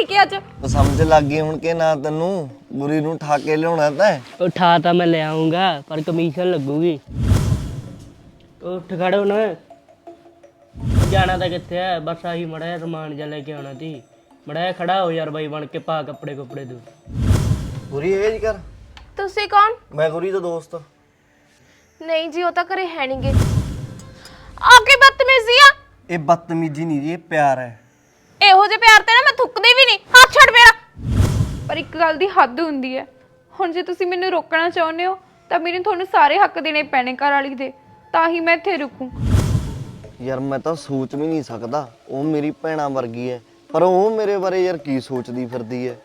ਪੀ ਕੇ ਅੱਜ? ਉਹ ਸਮਝ ਲੱਗ ਗਈ ਹੁਣ ਕਿ ਨਾ ਤੈਨੂੰ ਗੁਰੀ ਨੂੰ ਠਾ ਕੇ ਲਿਆਉਣਾ ਤੈਂ ਉਠਾ ਤਾਂ ਮੈਂ ਲੈ ਆਉਂਗਾ ਪਰ ਕਮਿਸ਼ਨ ਲੱਗੂਗੀ। ਉੱਠ ਖੜੋ ਨਾ ਜਾਣਾ ਤਾਂ ਕਿੱਥੇ ਹੈ? ਬਸ ਆਹੀ ਮੜਾ ਰਮਾਨ ਜਾ ਲੈ ਕੇ ਆਉਣਾ ਤੀ ਮੜਾ ਖੜਾ ਹੋ ਯਾਰ ਬਾਈ ਬਣ ਕੇ ਪਾ ਕੱਪੜੇ ਕੁੱਪੜੇ ਤੂੰ। ਗੁਰੀ ਇਹ ਜੀ ਕਰ ਤੁਸੀਂ ਕੌਣ? ਮੈਂ ਗੁਰੀ ਦਾ ਦੋਸਤ। ਨਹੀਂ ਜੀ ਉਹ ਤਾਂ ਘਰੇ ਹੈ ਨਹੀਂਗੇ ਆ ਕੀ ਬਦਤਮੀਜ਼ੀ ਆ? ਇਹ ਬਦਤਮੀਜੀ ਨਹੀਂ ਜੀ ਇਹ ਪਿਆਰ ਹੈ। ਇਹੋ ਜਿਹੇ ਪਿਆਰ ਤੇ ਨਾ ਮੈਂ ਥੁੱਕਦੀ ਵੀ ਨਹੀਂ। ਹੱਥ ਛੱਡ ਮੇਰਾ। ਪਰ ਇੱਕ ਗੱਲ ਦੀ ਹੱਦ ਹੁੰਦੀ ਹੈ। ਹੁਣ ਜੇ ਤੁਸੀਂ ਮੈਨੂੰ ਰੋਕਣਾ ਚਾਹੁੰਦੇ ਹੋ ਤਾਂ ਮੈਨੂੰ ਤੁਹਾਨੂੰ ਸਾਰੇ ਹੱਕ ਦੇਣੇ ਪੈਣੇ ਘਰ ਵਾਲੀ ਦੇ। ਤਾਂ ਹੀ ਮੈਂ ਇੱਥੇ ਰੁਕੂੰ। ਯਾਰ ਮੈਂ ਤਾਂ ਸੋਚ ਵੀ ਨਹੀਂ ਸਕਦਾ। ਉਹ ਮੇਰੀ ਭੈਣਾ ਵਰਗੀ ਹੈ। ਪਰ ਉਹ ਮੇਰੇ ਬਾਰੇ ਯਾਰ ਕੀ ਸੋਚਦੀ ਫਿਰਦੀ ਹੈ?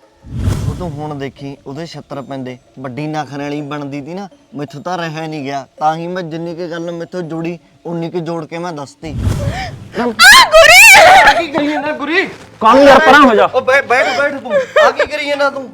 ਉਹ ਤੂੰ ਹੁਣ ਦੇਖੀ ਉਹਦੇ ਛੱਤਰ ਪੈਂਦੇ। ਵੱਡੀ ਨਖਰੇ ਵਾਲੀ ਬਣਦੀ ਤੀ ਨਾ ਮੈਥੋਂ ਤਾਂ ਰਹਿ ਨਹੀਂ ਗਿਆ। ਤਾਂ ਹੀ ਮੈਂ ਜਿੰਨੀ ਕੁ ਗੱਲ ਮੈਥੋਂ ਜੁੜੀ ਉਨੀ ਕੁ ਜੋੜ ਕੇ ਮੈਂ ਦੱਸਤੀ। ਆ ਗੁਰੀ! ਕੀ ਕਰੀ ਜਾਂਦਾ ਗੁਰੀ? ਕੌਣ ਯਾਰ ਪਰਾਂ ਹੋ ਜਾ। ਉਹ ਬੈਠ ਬੈਠ ਬੈਠ ਤੂੰ। ਆ ਕੀ ਕਰੀ ਜਾਂਦਾ ਤੂੰ?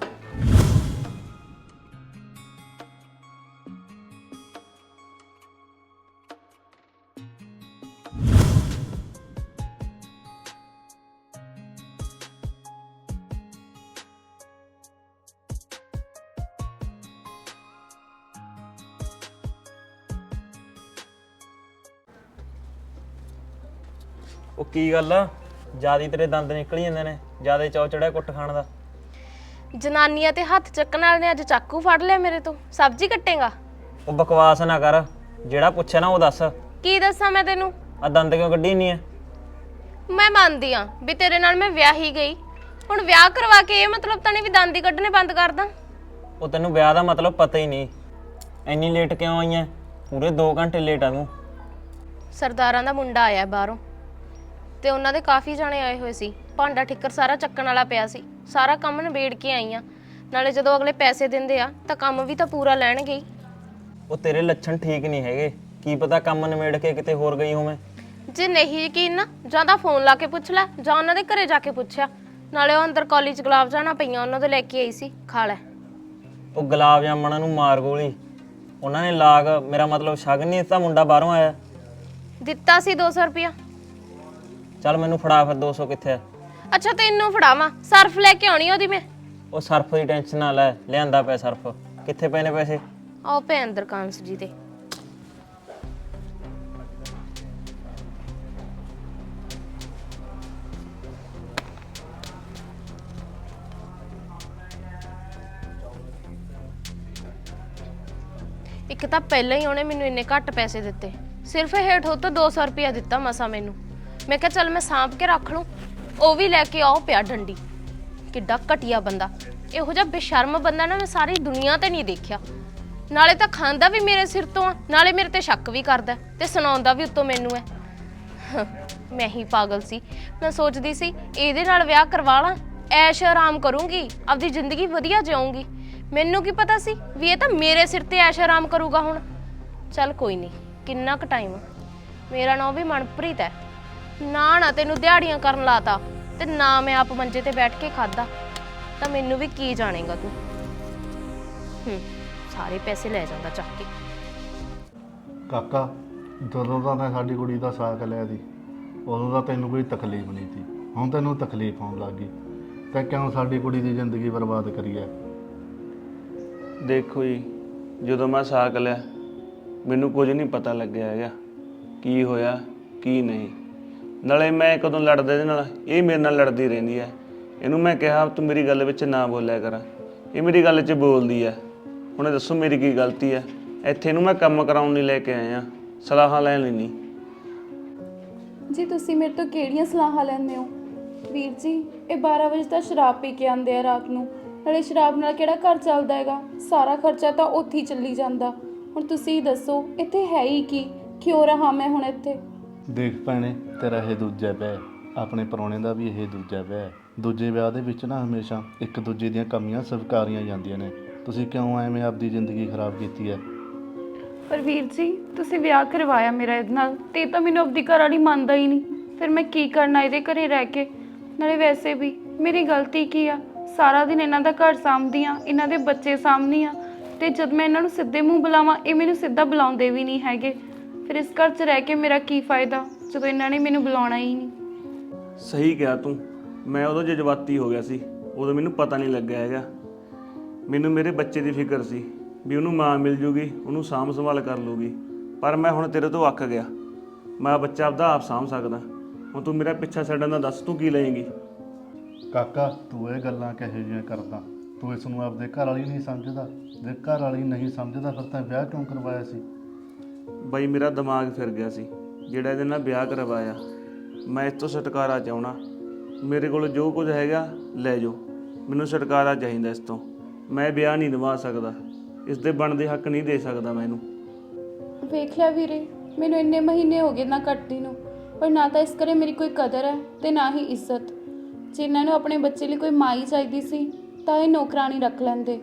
ਕੀ ਗੱਲ ਆ? ਜਿਆਦੀ ਤੇਰੇ ਦੰਦ ਨਿਕਲ ਜਾਂਦੇ ਨੇ ਜਿਆਦੇ ਚੌ ਚੜਿਆ ਕੁੱਟ ਖਾਣ ਦਾ। ਜਨਾਨੀਆਂ ਤੇ ਹੱਥ ਚੱਕਣ ਵਾਲੇ ਨੇ ਅੱਜ ਚਾਕੂ ਫੜ ਲਿਆ ਮੇਰੇ ਤੋਂ ਸਬਜ਼ੀ ਕੱਟੇਗਾ? ਉਹ ਬਕਵਾਸ ਨਾ ਕਰ ਜਿਹੜਾ ਪੁੱਛਿਆ ਨਾ ਉਹ ਦੱਸ। ਕੀ ਦੱਸਾਂ ਮੈਂ ਤੈਨੂੰ? ਆ ਦੰਦ ਕਿਉਂ ਕੱਢੀ ਨਹੀਂ ਐ ਮੈਂ ਮੰਨਦੀ ਆ ਵੀ ਤੇਰੇ ਨਾਲ ਮੈਂ ਵਿਆਹੀ ਗਈ। ਹੁਣ ਵਿਆਹ ਕਰਵਾ ਕੇ ਇਹ ਮਤਲਬ ਤਾਂ ਨਹੀਂ ਵੀ ਦੰਦ ਹੀ ਕੱਢਣੇ ਬੰਦ ਕਰ ਦਾਂ? ਉਹ ਤੈਨੂੰ ਵਿਆਹ ਦਾ ਮਤਲਬ ਪਤਾ ਹੀ ਨਹੀਂ। ਇੰਨੀ ਲੇਟ ਕਿਉਂ ਆਈ ਐ? ਪੂਰੇ 2 ਘੰਟੇ ਲੇਟ ਆ ਤੂੰ। ਸਰਦਾਰਾਂ ਦਾ ਮੁੰਡਾ ਆਇਆ ਬਾਹਰੋਂ। ਤੇ ਉਹਨਾਂ ਦੇ ਕਾਫੀ ਜਾਣੇ ਆਏ ਹੋਏ ਸੀ। ਭਾਂਡਾ ਠਿੱਕਰ ਸਾਰਾ ਚੱਕਣ ਵਾਲਾ ਪਿਆ ਸੀ। ਸਾਰਾ ਕੰਮ ਨਿਬੇੜ ਕੇ ਆਈ ਆ। ਨਾਲੇ ਜਦੋਂ ਅਗਲੇ ਪੈਸੇ ਦਿੰਦੇ ਆ ਤਾਂ ਕੰਮ ਵੀ ਤਾਂ ਪੂਰਾ ਲੈਣਗੇ ਹੀ। ਉਹ ਤੇਰੇ ਲੱਛਣ ਠੀਕ ਨਹੀਂ ਹੈਗੇ। ਕੀ ਪਤਾ ਕੰਮ ਨਿਮੇੜ ਕੇ ਕਿਤੇ ਹੋਰ ਗਈ ਹੋਵੇਂ। ਜੇ ਨਹੀਂ ਯਕੀਨ ਨਾ ਜਾਂ ਤਾਂ ਫੋਨ ਲਾ ਕੇ ਪੁੱਛ ਲੈ ਜਾਂ ਉਹਨਾਂ ਦੇ ਘਰੇ ਜਾ ਕੇ ਪੁੱਛਿਆ। ਨਾਲੇ ਉਹ ਅੰਦਰ ਕਾਲਜ ਗੁਲਾਬ ਜਾਣਾ ਪਈਆਂ ਉਹਨਾਂ ਦੇ ਲੈ ਕੇ ਆਈ ਸੀ ਖਾ ਲੈ। ਉਹ ਗੁਲਾਬ ਜਾਮਣਾ ਨੂੰ ਮਾਰ ਗੋਲੀ। ਉਹਨਾਂ ਨੇ ਲਾਗ ਮੇਰਾ ਮਤਲਬ ਸ਼ਗਨ ਨਹੀਂ ਦਿੱਤਾ ਮੁੰਡਾ ਬਾਹਰੋਂ ਆਇਆ। ਦਿੱਤਾ ਸੀ 200 ਰੁਪਿਆ ਚੱਲ ਮੈਨੂੰ ਫੜਾ ਫਿਰ 200 ਕਿੱਥੇ ਆ? ਅੱਛਾ ਤੈਨੂੰ ਫੜਾਵਾਂ। ਸਰਫ ਲੈ ਕੇ ਆਉਣੀ ਉਹਦੀ ਮੈਂ। ਉਹ ਸਰਫ ਦੀ ਟੈਨਸ਼ਨ ਨਾ ਲੈ ਲਿਆਂਦਾ ਪਿਆ ਸਰਫ। ਕਿੱਥੇ ਪਏ ਨੇ ਪੈਸੇ? ਆਓ ਅੰਦਰ ਕਾਂਸ ਜੀ ਦੇ। ਇੱਕ ਤਾਂ ਪਹਿਲਾਂ ਹੀ ਉਹਨੇ ਮੈਨੂੰ ਇੰਨੇ ਘੱਟ ਪੈਸੇ ਦਿੱਤੇ। ਸਿਰਫ ਹੇਠ ਤਾਂ 200 ਰੁਪਇਆ ਦਿੱਤਾ ਮਸਾ ਮੈਨੂੰ। ਮੈਂ ਕਿਹਾ ਚੱਲ ਮੈਂ ਸਾਂਭ ਕੇ ਰੱਖ ਲੂੰ। ਉਹ ਵੀ ਲੈ ਕੇ ਆਓ ਪਿਆ ਡੰਡੀ। ਕਿੱਡਾ ਘਟੀਆ ਬੰਦਾ। ਇਹੋ ਜਿਹਾ ਬੇਸ਼ਰਮ ਬੰਦਾ ਨਾ ਮੈਂ ਸਾਰੀ ਦੁਨੀਆ ਤੇ ਨਹੀਂ ਦੇਖਿਆ। ਨਾਲੇ ਤਾਂ ਖਾਂਦਾ ਵੀ ਮੇਰੇ ਸਿਰ ਤੋਂ ਆ, ਨਾਲੇ ਮੇਰੇ ਤੇ ਸ਼ੱਕ ਵੀ ਕਰਦਾ ਤੇ ਸੁਣਾਉਂਦਾ ਵੀ ਉੱਤੋਂ ਮੈਨੂੰ ਹੈ। ਮੈਂ ਹੀ ਪਾਗਲ ਸੀ। ਮੈਂ ਸੋਚਦੀ ਸੀ, ਇਹਦੇ ਨਾਲ ਵਿਆਹ ਕਰਵਾ ਲਾਂ, ਐਸ਼ ਆਰਾਮ ਕਰੂੰਗੀ, ਆਪਦੀ ਜ਼ਿੰਦਗੀ ਵਧੀਆ ਜਿਉਂਗੀ ਮੈਨੂੰ ਕੀ ਪਤਾ ਸੀ ਵੀ ਇਹ ਤਾਂ ਮੇਰੇ ਸਿਰ ਤੇ ਐਸ਼ ਆਰਾਮ ਕਰੂਗਾ ਹੁਣ। ਚੱਲ ਕੋਈ ਨਹੀਂ, ਕਿੰਨਾ ਕੁ ਟਾਈਮ ਮੇਰਾ ਨਾਂ ਵੀ ਮਨਪ੍ਰੀਤ ਹੈ। ਨਾ ਨਾ ਤੈਨੂੰ ਦਿਹਾੜੀਆਂ ਕਰਨ ਲਾਤਾ ਤੇ ਨਾ ਮੈਂ ਆਪ ਮੰਜੇ ਤੇ ਬੈਠ ਕੇ ਖਾਦਾ ਤਾਂ ਮੈਨੂੰ ਵੀ ਕੀ ਜਾਣੇਗਾ ਤੂੰ? ਹੂੰ ਸਾਰੇ ਪੈਸੇ ਲੈ ਜਾਂਦਾ ਚੱਕ ਕੇ। ਕਾਕਾ ਜਦੋਂ ਦਾ ਮੈਂ ਸਾਡੀ ਕੁੜੀ ਦਾ ਸਾਕ ਲਿਆ ਸੀ ਉਦੋਂ ਦਾ ਤੈਨੂੰ ਕੋਈ ਤਕਲੀਫ ਨਹੀਂ ਸੀ। ਹੁਣ ਤੈਨੂੰ ਤਕਲੀਫ ਆਉਣ ਲੱਗ ਗਈ। ਤੇ ਕਿਉਂ ਸਾਡੀ ਕੁੜੀ ਦੀ ਜ਼ਿੰਦਗੀ ਬਰਬਾਦ ਕਰੀ ਹੈ ਦੇਖੋ ਜੀ ਜਦੋਂ ਮੈਂ ਸਾਕ ਲਿਆ ਮੈਨੂੰ ਕੁਝ ਨਹੀਂ ਪਤਾ ਲੱਗਿਆ ਹੈਗਾ। ਕੀ ਹੋਇਆ ਕੀ ਨਹੀਂ। ਨਾਲੇ ਮੈਂ ਕਦੋਂ ਲੜਦਾ ਇਹਦੇ ਨਾਲ? ਇਹ ਮੇਰੇ ਨਾਲ ਲੜਦੀ ਰਹਿੰਦੀ ਹੈ। ਇਹਨੂੰ ਮੈਂ ਕਿਹਾ, ਤੂੰ ਮੇਰੀ ਗੱਲ ਵਿੱਚ ਨਾ ਬੋਲਿਆ ਕਰ। ਇਹ ਮੇਰੀ ਗੱਲ 'ਚ ਬੋਲਦੀ ਹੈ। ਹੁਣ ਇਹ ਦੱਸੋ ਮੇਰੀ ਕੀ ਗਲਤੀ ਹੈ? ਇੱਥੇ ਇਹਨੂੰ ਮੈਂ ਕੰਮ ਕਰਾਉਣ ਨਹੀਂ ਲੈ ਕੇ ਆਇਆ। ਸਲਾਹਾਂ ਲੈਣ ਲਈ ਨਹੀਂ। ਜੀ, ਤੁਸੀਂ ਮੇਰੇ ਤੋਂ ਕਿਹੜੀਆਂ ਸਲਾਹਾਂ ਲੈਂਦੇ ਹੋ? ਵੀਰ ਜੀ, ਇਹ 12 ਵਜੇ ਤਾਂ ਸ਼ਰਾਬ ਪੀ ਕੇ ਆਉਂਦੇ ਆ ਰਾਤ ਨੂੰ। ਨਾਲੇ ਸ਼ਰਾਬ ਨਾਲ ਕਿਹੜਾ ਘਰ ਚੱਲਦਾ ਹੈਗਾ? ਸਾਰਾ ਖਰਚਾ ਤਾਂ ਉੱਥੇ ਹੀ ਚੱਲੀ ਜਾਂਦਾ। ਹੁਣ ਤੁਸੀਂ ਦੱਸੋ, ਇੱਥੇ ਹੈ ਹੀ ਕੀ? ਕਿਉਂ ਰਹਾ ਮੈਂ ਹੁਣ ਇੱਥੇ? ਦੇਖ ਭੈਣੇ, ਤੇਰਾ ਇਹ ਦੂਜਾ ਵਿਆਹ ਹੈ। ਆਪਣੇ ਪਰੋਣੇ ਦਾ ਵੀ ਇਹ ਦੂਜਾ ਵਿਆਹ ਹੈ। ਦੂਜੇ ਵਿਆਹ ਦੇ ਵਿੱਚ ਨਾ ਹਮੇਸ਼ਾ ਇੱਕ ਦੂਜੇ ਦੀਆਂ ਕਮੀਆਂ ਸਵੀਕਾਰੀਆਂ ਜਾਂਦੀਆਂ ਨੇ। ਤੁਸੀਂ ਕਿਉਂ ਐਵੇਂ ਆਪਦੀ ਜ਼ਿੰਦਗੀ ਖਰਾਬ ਕੀਤੀ ਹੈ? ਪਰ ਵੀਰ ਜੀ, ਤੁਸੀਂ ਵਿਆਹ ਕਰਵਾਇਆ ਮੇਰਾ ਇਹਦੇ ਨਾਲ, ਤੇ ਇਹ ਤਾਂ ਮੈਨੂੰ ਆਪਦੀ ਘਰ ਵਾਲੀ ਮੰਨਦਾ ਹੀ ਨਹੀਂ। ਫਿਰ ਮੈਂ ਕੀ ਕਰਨਾ ਇਹਦੇ ਘਰੇ ਰਹਿ ਕੇ? ਨਾਲੇ ਵੈਸੇ ਵੀ ਮੇਰੀ ਗਲਤੀ ਕੀ ਆ? ਸਾਰਾ ਦਿਨ ਇਹਨਾਂ ਦਾ ਘਰ ਸਾਂਭਦੀ ਆ ਇਹਨਾਂ ਦੇ ਬੱਚੇ ਸਾਂਭਦੀ ਆ ਤੇ ਜਦ ਮੈਂ ਇਹਨਾਂ ਨੂੰ ਸਿੱਧੇ ਮੂੰਹ ਬੁਲਾਵਾਂ, ਇਹ ਮੈਨੂੰ ਸਿੱਧਾ ਬੁਲਾਉਂਦੇ ਵੀ ਨਹੀਂ ਹੈਗੇ। ਫਿਰ ਇਸ ਘਰ 'ਚ ਰਹਿ ਕੇ ਮੇਰਾ ਕੀ ਫਾਇਦਾ? ਜਦੋਂ ਇਹਨਾਂ ਨੇ ਮੈਨੂੰ ਬੁਲਾਉਣਾ ਹੀ ਨਹੀਂ। ਸਹੀ ਕਿਹਾ ਤੂੰ। ਮੈਂ ਉਦੋਂ ਜਜ਼ਬਾਤੀ ਹੋ ਗਿਆ ਸੀ। ਉਦੋਂ ਮੈਨੂੰ ਪਤਾ ਨਹੀਂ ਲੱਗਿਆ ਹੈਗਾ। ਮੈਨੂੰ ਮੇਰੇ ਬੱਚੇ ਦੀ ਫਿਕਰ ਸੀ ਵੀ ਉਹਨੂੰ ਮਾਂ ਮਿਲ ਜੂਗੀ ਉਹਨੂੰ ਸਾਂਭ ਸੰਭਾਲ ਕਰ ਲੂਗੀ। ਪਰ ਮੈਂ ਹੁਣ ਤੇਰੇ ਤੋਂ ਅੱਕ ਗਿਆ। ਮੈਂ ਬੱਚਾ ਆਪਦਾ ਆਪ ਸਾਂਭ ਸਕਦਾ। ਹੁਣ ਤੂੰ ਮੇਰਾ ਪਿੱਛਾ ਛੱਡਣ ਦਾ ਦੱਸ ਤੂੰ ਕੀ ਲਏਂਗੀ? ਕਾਕਾ ਤੂੰ ਇਹ ਗੱਲਾਂ ਕਿਹੋ ਜਿਹੀਆਂ ਕਰਦਾ? ਤੂੰ ਇਸ ਨੂੰ ਆਪਦੇ ਘਰ ਵਾਲੀ ਨਹੀਂ ਸਮਝਦਾ। ਜੇ ਘਰ ਵਾਲੀ ਨਹੀਂ ਸਮਝਦਾ ਫਿਰ ਤਾਂ ਵਿਆਹ ਕਿਉਂ ਕਰਵਾਇਆ ਸੀ? ਬਈ ਮੇਰਾ ਦਿਮਾਗ ਫਿਰ ਗਿਆ ਸੀ, ਜਿਹੜਾ ਇਹਦੇ ਨਾਲ ਵਿਆਹ ਕਰਵਾਇਆ। ਮੈਂ ਇਸ ਤੋਂ ਛੁਟਕਾਰਾ ਚਾਹਣਾ ਮੇਰੇ ਕੋਲ ਜੋ ਕੁਝ ਹੈਗਾ, ਲੈ ਜਾਓ। ਮੈਨੂੰ ਛੁਟਕਾਰਾ ਚਾਹੀਦਾ ਇਸ ਤੋਂ। ਮੈਂ ਵਿਆਹ ਨਹੀਂ ਨਿਭਾ ਸਕਦਾ। ਇਸ ਦੇ ਬਣਦੇ ਹੱਕ ਨਹੀਂ ਦੇ ਸਕਦਾ ਮੈਂ ਇਹਨੂੰ ਵੇਖ ਵੀਰੇ, ਮੈਨੂੰ ਇੰਨੇ ਮਹੀਨੇ ਹੋ ਗਏ ਨਾ ਕੱਟਦੀ ਨੂੰ। ਪਰ ਨਾ ਤਾਂ ਇਸ ਕਰੇ ਮੇਰੀ ਕੋਈ ਕਦਰ ਹੈ ਤੇ ਨਾ ਹੀ ਇੱਜ਼ਤ। ਜੇ ਇਹਨਾਂ ਨੂੰ ਆਪਣੇ ਬੱਚੇ ਲਈ ਕੋਈ ਮਾਈ ਚਾਹੀਦੀ ਸੀ, ਤਾਂ ਇਹ ਨੌਕਰਾਨੀ ਰੱਖ ਲੈਂਦੇ।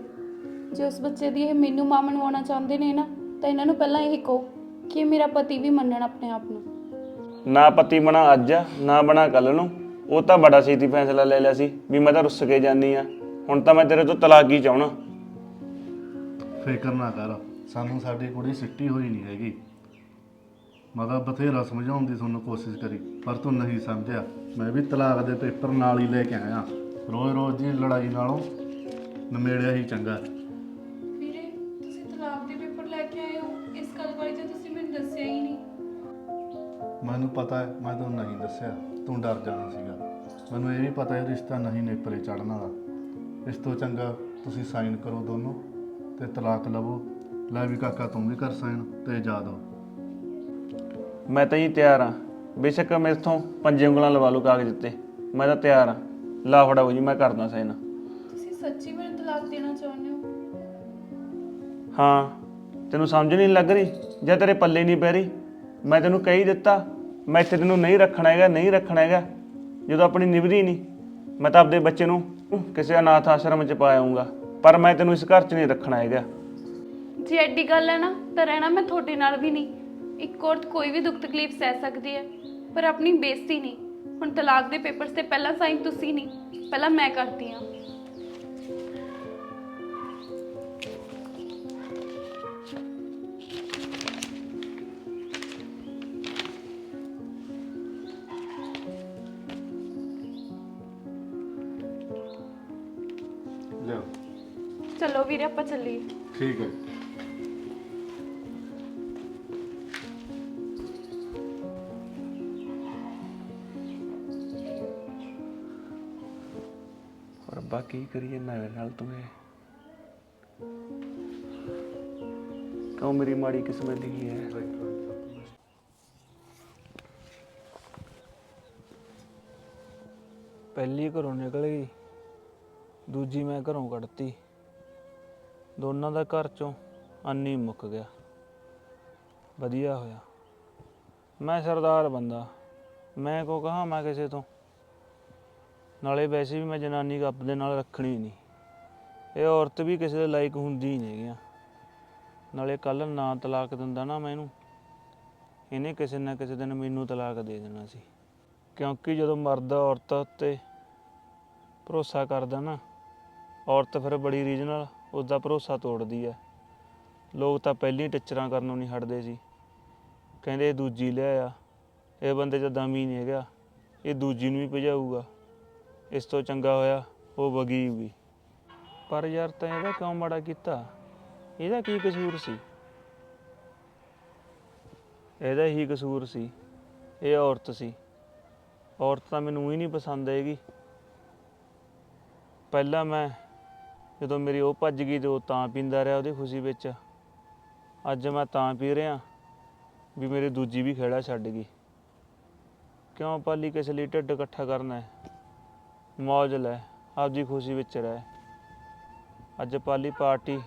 ਜੇ ਉਸ ਬੱਚੇ ਦੀ ਇਹ ਮੈਨੂੰ ਮਾਂ ਬਣਵਾਉਣਾ ਚਾਹੁੰਦੇ ਨੇ ਨਾ, ਤਾਂ ਇਹਨਾਂ ਨੂੰ ਪਹਿਲਾਂ ਇਹ ਕਹੋ। ਕਿ ਇਹ ਮੇਰਾ ਪਤੀ ਵੀ ਮੰਨਣ ਆਪਣੇ ਆਪ ਨੂੰ? ਨਾ ਪਤੀ ਬਣਾ ਅੱਜ ਨਾ ਬਣਾ ਕੱਲ ਨੂੰ। ਉਹ ਤਾਂ ਬੜਾ ਛੇਤੀ ਫੈਸਲਾ ਲੈ ਲਿਆ ਸੀ ਵੀ ਮੈਂ ਤਾਂ ਰੁੱਸ ਕੇ ਜਾਨੀ ਆ ਹੁਣ ਤਾਂ ਮੈਂ ਤੇਰੇ ਤੋਂ ਤਲਾਕ ਹੀ ਚਾਹਣਾ ਫਿਕਰ ਨਾ ਕਰ। ਸਾਨੂੰ ਸਾਡੀ ਕੁੜੀ ਸਿੱਟੀ ਹੋਈ ਨਹੀਂ ਹੈਗੀ। ਮੈਂ ਤਾਂ ਬਥੇਰਾ ਸਮਝਾਉਣ ਦੀ ਤੁਹਾਨੂੰ ਕੋਸ਼ਿਸ਼ ਕਰੀ ਪਰ ਤੂੰ ਨਹੀਂ ਸਮਝਿਆ। ਮੈਂ ਵੀ ਤਲਾਕ ਦੇ ਪੇਪਰ ਨਾਲ ਹੀ ਲੈ ਕੇ ਆਇਆ। ਰੋਜ਼ ਰੋਜ਼ ਦੀ ਲੜਾਈ ਨਾਲੋਂ ਨਮੇੜਿਆ ਹੀ ਚੰਗਾ। ਮੈਨੂੰ ਪਤਾ ਹੈ ਮੈਂ ਤੈਨੂੰ ਨਹੀਂ ਦੱਸਿਆ ਤੂੰ ਡਰ ਜਾਣਾ ਸੀਗਾ। ਮੈਨੂੰ ਇਹ ਵੀ ਪਤਾ ਹੈ ਰਿਸ਼ਤਾ ਨਹੀਂ ਨੇਪਰੇ ਚੜਨ ਵਾਲਾ। ਇਸ ਤੋਂ ਚੰਗਾ ਤੁਸੀਂ ਸਾਈਨ ਕਰੋ ਦੋਨੋਂ ਤੇ ਤਲਾਕ ਲਵੋ। ਲੈ ਵੀ ਕਾਕਾ ਤੂੰ ਵੀ ਕਰ ਸਾਈਨ ਤੇ ਜਾ ਦੋ। ਮੈਂ ਤਾਂ ਜੀ ਤਿਆਰ ਆ ਬੇਸ਼ੱਕ ਮੇਰੇ ਤੋਂ ਪੰਜੇ ਉਂਗਲਾਂ ਲਵਾ ਲਓ ਕਾਗਜ਼ ਉੱਤੇ। ਮੈਂ ਤਾਂ ਤਿਆਰ ਆ ਲਾ ਫੜਾਓ ਜੀ ਮੈਂ ਕਰਦਾ ਸਾਈਨ। ਤੁਸੀਂ ਸੱਚੀ ਮੈਨੂੰ ਤਲਾਕ ਦੇਣਾ ਚਾਹੁੰਦੇ ਹੋ? ਹਾਂ। ਤੈਨੂੰ ਸਮਝ ਨਹੀਂ ਲੱਗ ਰਹੀ? ਜਾਂ ਤੇਰੇ ਪੱਲੇ ਨਹੀਂ ਪੈ ਰਹੀ ਮੈਂ ਤੈਨੂੰ ਕਹੀ ਦਿੱਤਾ ਮੈਂ ਇੱਥੇ ਤੈਨੂੰ ਨਹੀਂ ਰੱਖਣਾ ਹੈਗਾ, ਨਹੀਂ ਰੱਖਣਾ ਹੈਗਾ। ਜਦੋਂ ਆਪਣੀ ਨਿਭਦੀ ਨਹੀਂ, ਮੈਂ ਤਾਂ ਆਪਦੇ ਬੱਚੇ ਨੂੰ ਕਿਸੇ ਅਨਾਥ ਆਸ਼ਰਮ 'ਚ ਪਾਇਆਉਂਗਾ ਪਰ ਮੈਂ ਤੈਨੂੰ ਇਸ ਘਰ 'ਚ ਨਹੀਂ ਰੱਖਣਾ ਹੈਗਾ। ਜੇ ਐਡੀ ਗੱਲ ਹੈ ਨਾ, ਤਾਂ ਰਹਿਣਾ ਮੈਂ ਤੁਹਾਡੇ ਨਾਲ ਵੀ ਨਹੀਂ। ਇੱਕ ਔਰਤ ਕੋਈ ਵੀ ਦੁੱਖ ਤਕਲੀਫ ਸਹਿ ਸਕਦੀ ਹੈ, ਪਰ ਆਪਣੀ ਬੇਇੱਜ਼ਤੀ ਨਹੀਂ। ਹੁਣ ਤਲਾਕ ਦੇ ਪੇਪਰਸ ਤੇ ਪਹਿਲਾਂ ਸਾਈਨ ਤੁਸੀਂ ਨਹੀਂ, ਪਹਿਲਾਂ ਮੈਂ ਕਰਦੀ ਹਾਂ। ਵੀਰੇ ਆਪਾਂ ਚੱਲੀਏ। ਠੀਕ ਹੈ। ਰੱਬਾ ਕੀ ਕਰੀਏ ਮੇਰੇ ਨਾਲ ਤੂੰ ਇਹ ਕਿਉਂ ਮੇਰੀ ਮਾੜੀ ਕਿਸਮਤ ਲਿਖੀ ਹੈ? ਪਹਿਲੀ ਘਰੋਂ ਨਿਕਲ ਗਈ ਦੂਜੀ ਮੈਂ ਘਰੋਂ ਕੱਢਤੀ। ਦੋਨਾਂ ਦਾ ਘਰ ਚੋਂ ਅੰਨੀ ਮੁੱਕ ਗਿਆ। ਵਧੀਆ ਹੋਇਆ। ਮੈਂ ਸਰਦਾਰ ਬੰਦਾ। ਮੈਂ ਕੋ ਕਹਾ ਮੈਂ ਕਿਸੇ ਤੋਂ? ਨਾਲੇ ਵੈਸੇ ਵੀ ਮੈਂ ਜਨਾਨੀ ਗੱਪ ਦੇ ਨਾਲ ਰੱਖਣੀ ਨਹੀਂ। ਇਹ ਔਰਤ ਵੀ ਕਿਸੇ ਦੇ ਲਾਇਕ ਹੁੰਦੀ ਹੀ ਨਹੀਂ ਹੈਗੀਆਂ। ਨਾਲੇ ਕੱਲ ਨਾ ਤਲਾਕ ਦਿੰਦਾ ਨਾ ਮੈਨੂੰ ਇਹਨੇ ਕਿਸੇ ਨਾ ਕਿਸੇ ਦਿਨ ਮੈਨੂੰ ਤਲਾਕ ਦੇ ਦੇਣਾ ਸੀ। ਕਿਉਂਕਿ ਜਦੋਂ ਮਰਦ ਔਰਤ ਉੱਤੇ ਭਰੋਸਾ ਕਰਦਾ ਨਾ, ਔਰਤ ਫਿਰ ਬੜੀ ਰੀਜਨਲ ਨਾਲ ਉਸਦਾ ਭਰੋਸਾ ਤੋੜਦੀ ਹੈ ਲੋਕ ਤਾਂ ਪਹਿਲਾਂ ਪਹਿਲੀ ਟਿਚਰਾਂ ਕਰਨੋਂ ਨਹੀਂ ਹਟਦੇ ਸੀ ਕਹਿੰਦੇ ਇਹ ਦੂਜੀ ਲਿਆਇਆ ਇਹ ਬੰਦੇ 'ਚ ਦਮ ਹੀ ਨਹੀਂ ਹੈਗਾ। ਇਹ ਦੂਜੀ ਨੂੰ ਵੀ ਭਜਾਊਗਾ। ਇਸ ਤੋਂ ਚੰਗਾ ਹੋਇਆ ਉਹ ਵਗੀ ਵੀ। ਪਰ ਯਾਰ ਤੈਂ ਇਹਦਾ ਕਿਉਂ ਮਾੜਾ ਕੀਤਾ? ਇਹਦਾ ਕੀ ਕਸੂਰ ਸੀ? ਇਹਦਾ ਹੀ ਕਸੂਰ ਸੀ। ਇਹ ਔਰਤ ਸੀ। ਔਰਤ ਤਾਂ ਮੈਨੂੰ ਹੀ ਨਹੀਂ ਪਸੰਦ ਆਏਗੀ ਪਹਿਲਾਂ ਮੈਂ ਜਦੋਂ ਮੇਰੀ ਉਹ ਭੱਜ ਗਈ ਤੇ ਉਹ ਤਾਂ ਪੀਂਦਾ ਰਿਹਾ ਉਹਦੀ ਖੁਸ਼ੀ ਵਿੱਚ। ਅੱਜ ਮੈਂ ਤਾਂ ਪੀ ਰਿਹਾ ਵੀ ਮੇਰੀ ਦੂਜੀ ਵੀ ਖੇੜਾ ਛੱਡ ਗਈ। ਕਿਉਂ ਪਾਲੀ ਕਿਸੇ ਲਈ ਢਿੱਡ ਇਕੱਠਾ ਕਰਨਾ ਹੈ? ਮੌਜ ਲੈ, ਆਪਦੀ ਖੁਸ਼ੀ ਵਿੱਚ ਰਹਿ। ਅੱਜ ਪਾਲੀ ਪਾਰਟੀ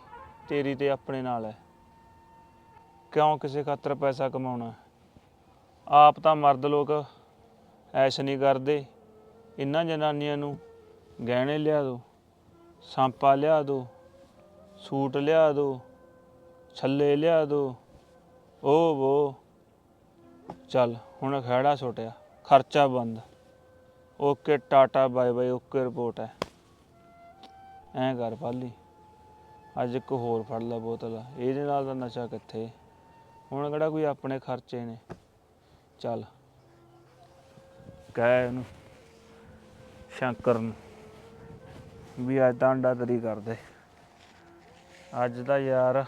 ਤੇਰੀ ਤੇ ਆਪਣੇ ਨਾਲ ਹੈ। ਕਿਉਂ ਕਿਸੇ ਖਾਤਰ ਪੈਸਾ ਕਮਾਉਣਾ ਆਪ ਤਾਂ ਮਰਦ ਲੋਕ ਐਸ਼ ਨਹੀਂ ਕਰਦੇ। ਇਹਨਾਂ ਜਨਾਨੀਆਂ ਨੂੰ ਗਹਿਣੇ ਲਿਆ ਦਿਓ। ਸਾਂਪਾ ਲਿਆ ਦਿਓ ਸੂਟ ਲਿਆ ਦਿਓ ਛੱਲੇ ਲਿਆ ਦਿਓ ਉਹ ਵੋ, ਚੱਲ, ਹੁਣ ਖਹਿੜਾ ਛੋਟਿਆ ਖਰਚਾ ਬੰਦ। Okay, tata, bye bye, okay report ਹੈ। ਐਂ ਕਰ ਪਾਲੀ। ਅੱਜ ਇੱਕ ਹੋਰ ਫੜ ਲਾ ਬੋਤਲ। ਇਹਦੇ ਨਾਲ ਦਾ ਨਸ਼ਾ ਕਿੱਥੇ? ਹੁਣ ਕਿਹੜਾ ਕੋਈ ਆਪਣੇ ਖਰਚੇ ਨੇ? ਚੱਲ। ਕਹਿ ਇਹਨੂੰ, ਸ਼ੰਕਰ ਨੂੰ। ਵੀ ਅੱਜ ਤਾਂ ਅੰਡਾ ਤਰੀ ਕਰਦੇ। ਅੱਜ ਤਾਂ ਯਾਰ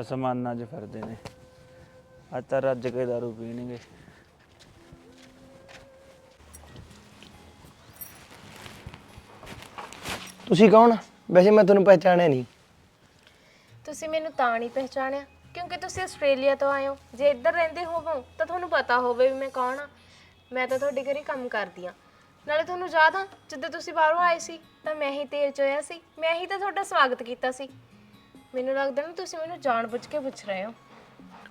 ਅਸਮਾਨਾਂ 'ਚ ਫਿਰਦੇ ਨੇ। ਅੱਜ ਤਾਂ ਰੱਜ ਕੇ ਦਾਰੂ ਪੀਣਗੇ। ਤੁਸੀਂ ਕੌਣ? ਵੈਸੇ ਮੈਂ ਤੁਹਾਨੂੰ ਪਹਿਚਾਣਿਆ ਨਹੀਂ। ਤੁਸੀਂ ਮੈਨੂੰ ਤਾਂ ਨਹੀਂ ਪਹਿਚਾਣਿਆ, ਕਿਉਂਕਿ ਤੁਸੀਂ ਆਸਟ੍ਰੇਲੀਆ ਤੋਂ ਆਏ ਹੋ। ਜੇ ਇੱਧਰ ਰਹਿੰਦੇ ਹੋਵੋ, ਤਾਂ ਤੁਹਾਨੂੰ ਪਤਾ ਹੋਵੇ ਵੀ ਮੈਂ ਕੌਣ ਆ। ਮੈਂ ਤਾਂ ਤੁਹਾਡੇ ਘਰੇ ਕੰਮ ਕਰਦੀ ਆ ਨਾਲੇ ਤੁਹਾਨੂੰ ਯਾਦ ਆ ਜਦੋਂ ਤੁਸੀਂ ਬਾਹਰੋਂ ਆਏ ਸੀ ਤਾਂ ਮੈਂ ਹੀ ਤੇਲ ਚੋਇਆ ਸੀ ਮੈਂ ਹੀ ਤਾਂ ਤੁਹਾਡਾ ਸਵਾਗਤ ਕੀਤਾ ਸੀ। ਮੈਨੂੰ ਲੱਗਦਾ ਨਾ ਤੁਸੀਂ ਮੈਨੂੰ ਜਾਣਬੁੱਝ ਕੇ ਪੁੱਛ ਰਹੇ ਹੋ।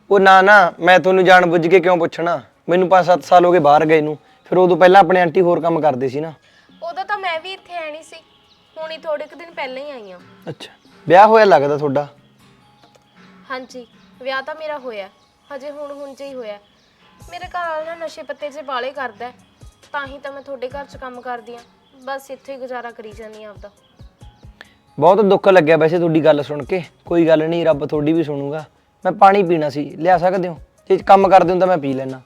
ਉਹ ਨਾ ਨਾ ਮੈਂ ਤੁਹਾਨੂੰ ਜਾਣ ਬੁੱਝ ਕੇ ਕਿਉਂ ਪੁੱਛਣਾ? ਮੈਨੂੰ 5-7 ਸਾਲ ਹੋ ਗਏ ਬਾਹਰ ਗਏ ਨੂੰ ਫਿਰ ਉਦੋਂ ਪਹਿਲਾਂ ਆਪਣੇ ਆਂਟੀ ਹੋਰ ਕੰਮ ਕਰਦੇ ਸੀ ਨਾ। ਉਦੋਂ ਤਾਂ ਮੈਂ ਵੀ ਇੱਥੇ ਆਣੀ ਸੀ ਹੁਣੀ ਥੋੜੇ ਕੁ ਦਿਨ ਪਹਿਲਾਂ ਹੀ ਆਈ ਹਾਂ। ਅੱਛਾ ਵਿਆਹ ਹੋਇਆ ਲੱਗਦਾ ਤੁਹਾਡਾ? ਹਾਂਜੀ ਵਿਆਹ ਤਾਂ ਮੇਰਾ ਹੋਇਆ ਹਜੇ ਹੁਣ ਹੁਣ ਹੀ ਹੋਇਆ। ਮੇਰੇ ਘਰ ਵਾਲਾ ਨਾ ਨਸ਼ੇ ਪੱਤੇ 'ਚ ਬਾਲੇ ਕਰਦਾ ਹੈ, ਤਾਂ ਹੀ ਤਾਂ ਮੈਂ ਤੁਹਾਡੇ ਘਰ 'ਚ ਕੰਮ ਕਰਦੀ ਆ। ਬਸ ਇੱਥੇ ਹੀ ਗੁਜ਼ਾਰਾ ਕਰੀ ਜਾਂਦੀ ਆ ਆਪਦਾ। ਬਹੁਤ ਦੁੱਖ ਲੱਗਿਆ ਵੈਸੇ ਤੁਹਾਡੀ ਗੱਲ ਸੁਣ ਕੇ। ਕੋਈ ਗੱਲ ਨਹੀਂ ਰੱਬ ਤੁਹਾਡੀ ਵੀ ਸੁਣੂਗਾ। ਮੈਂ ਪਾਣੀ ਪੀਣਾ ਸੀ ਲਿਆ ਸਕਦੇ ਹੋ? ਜੇ ਕੰਮ ਕਰਦੇ ਹੋ ਤਾਂ ਮੈਂ ਪੀ ਲੈਣਾ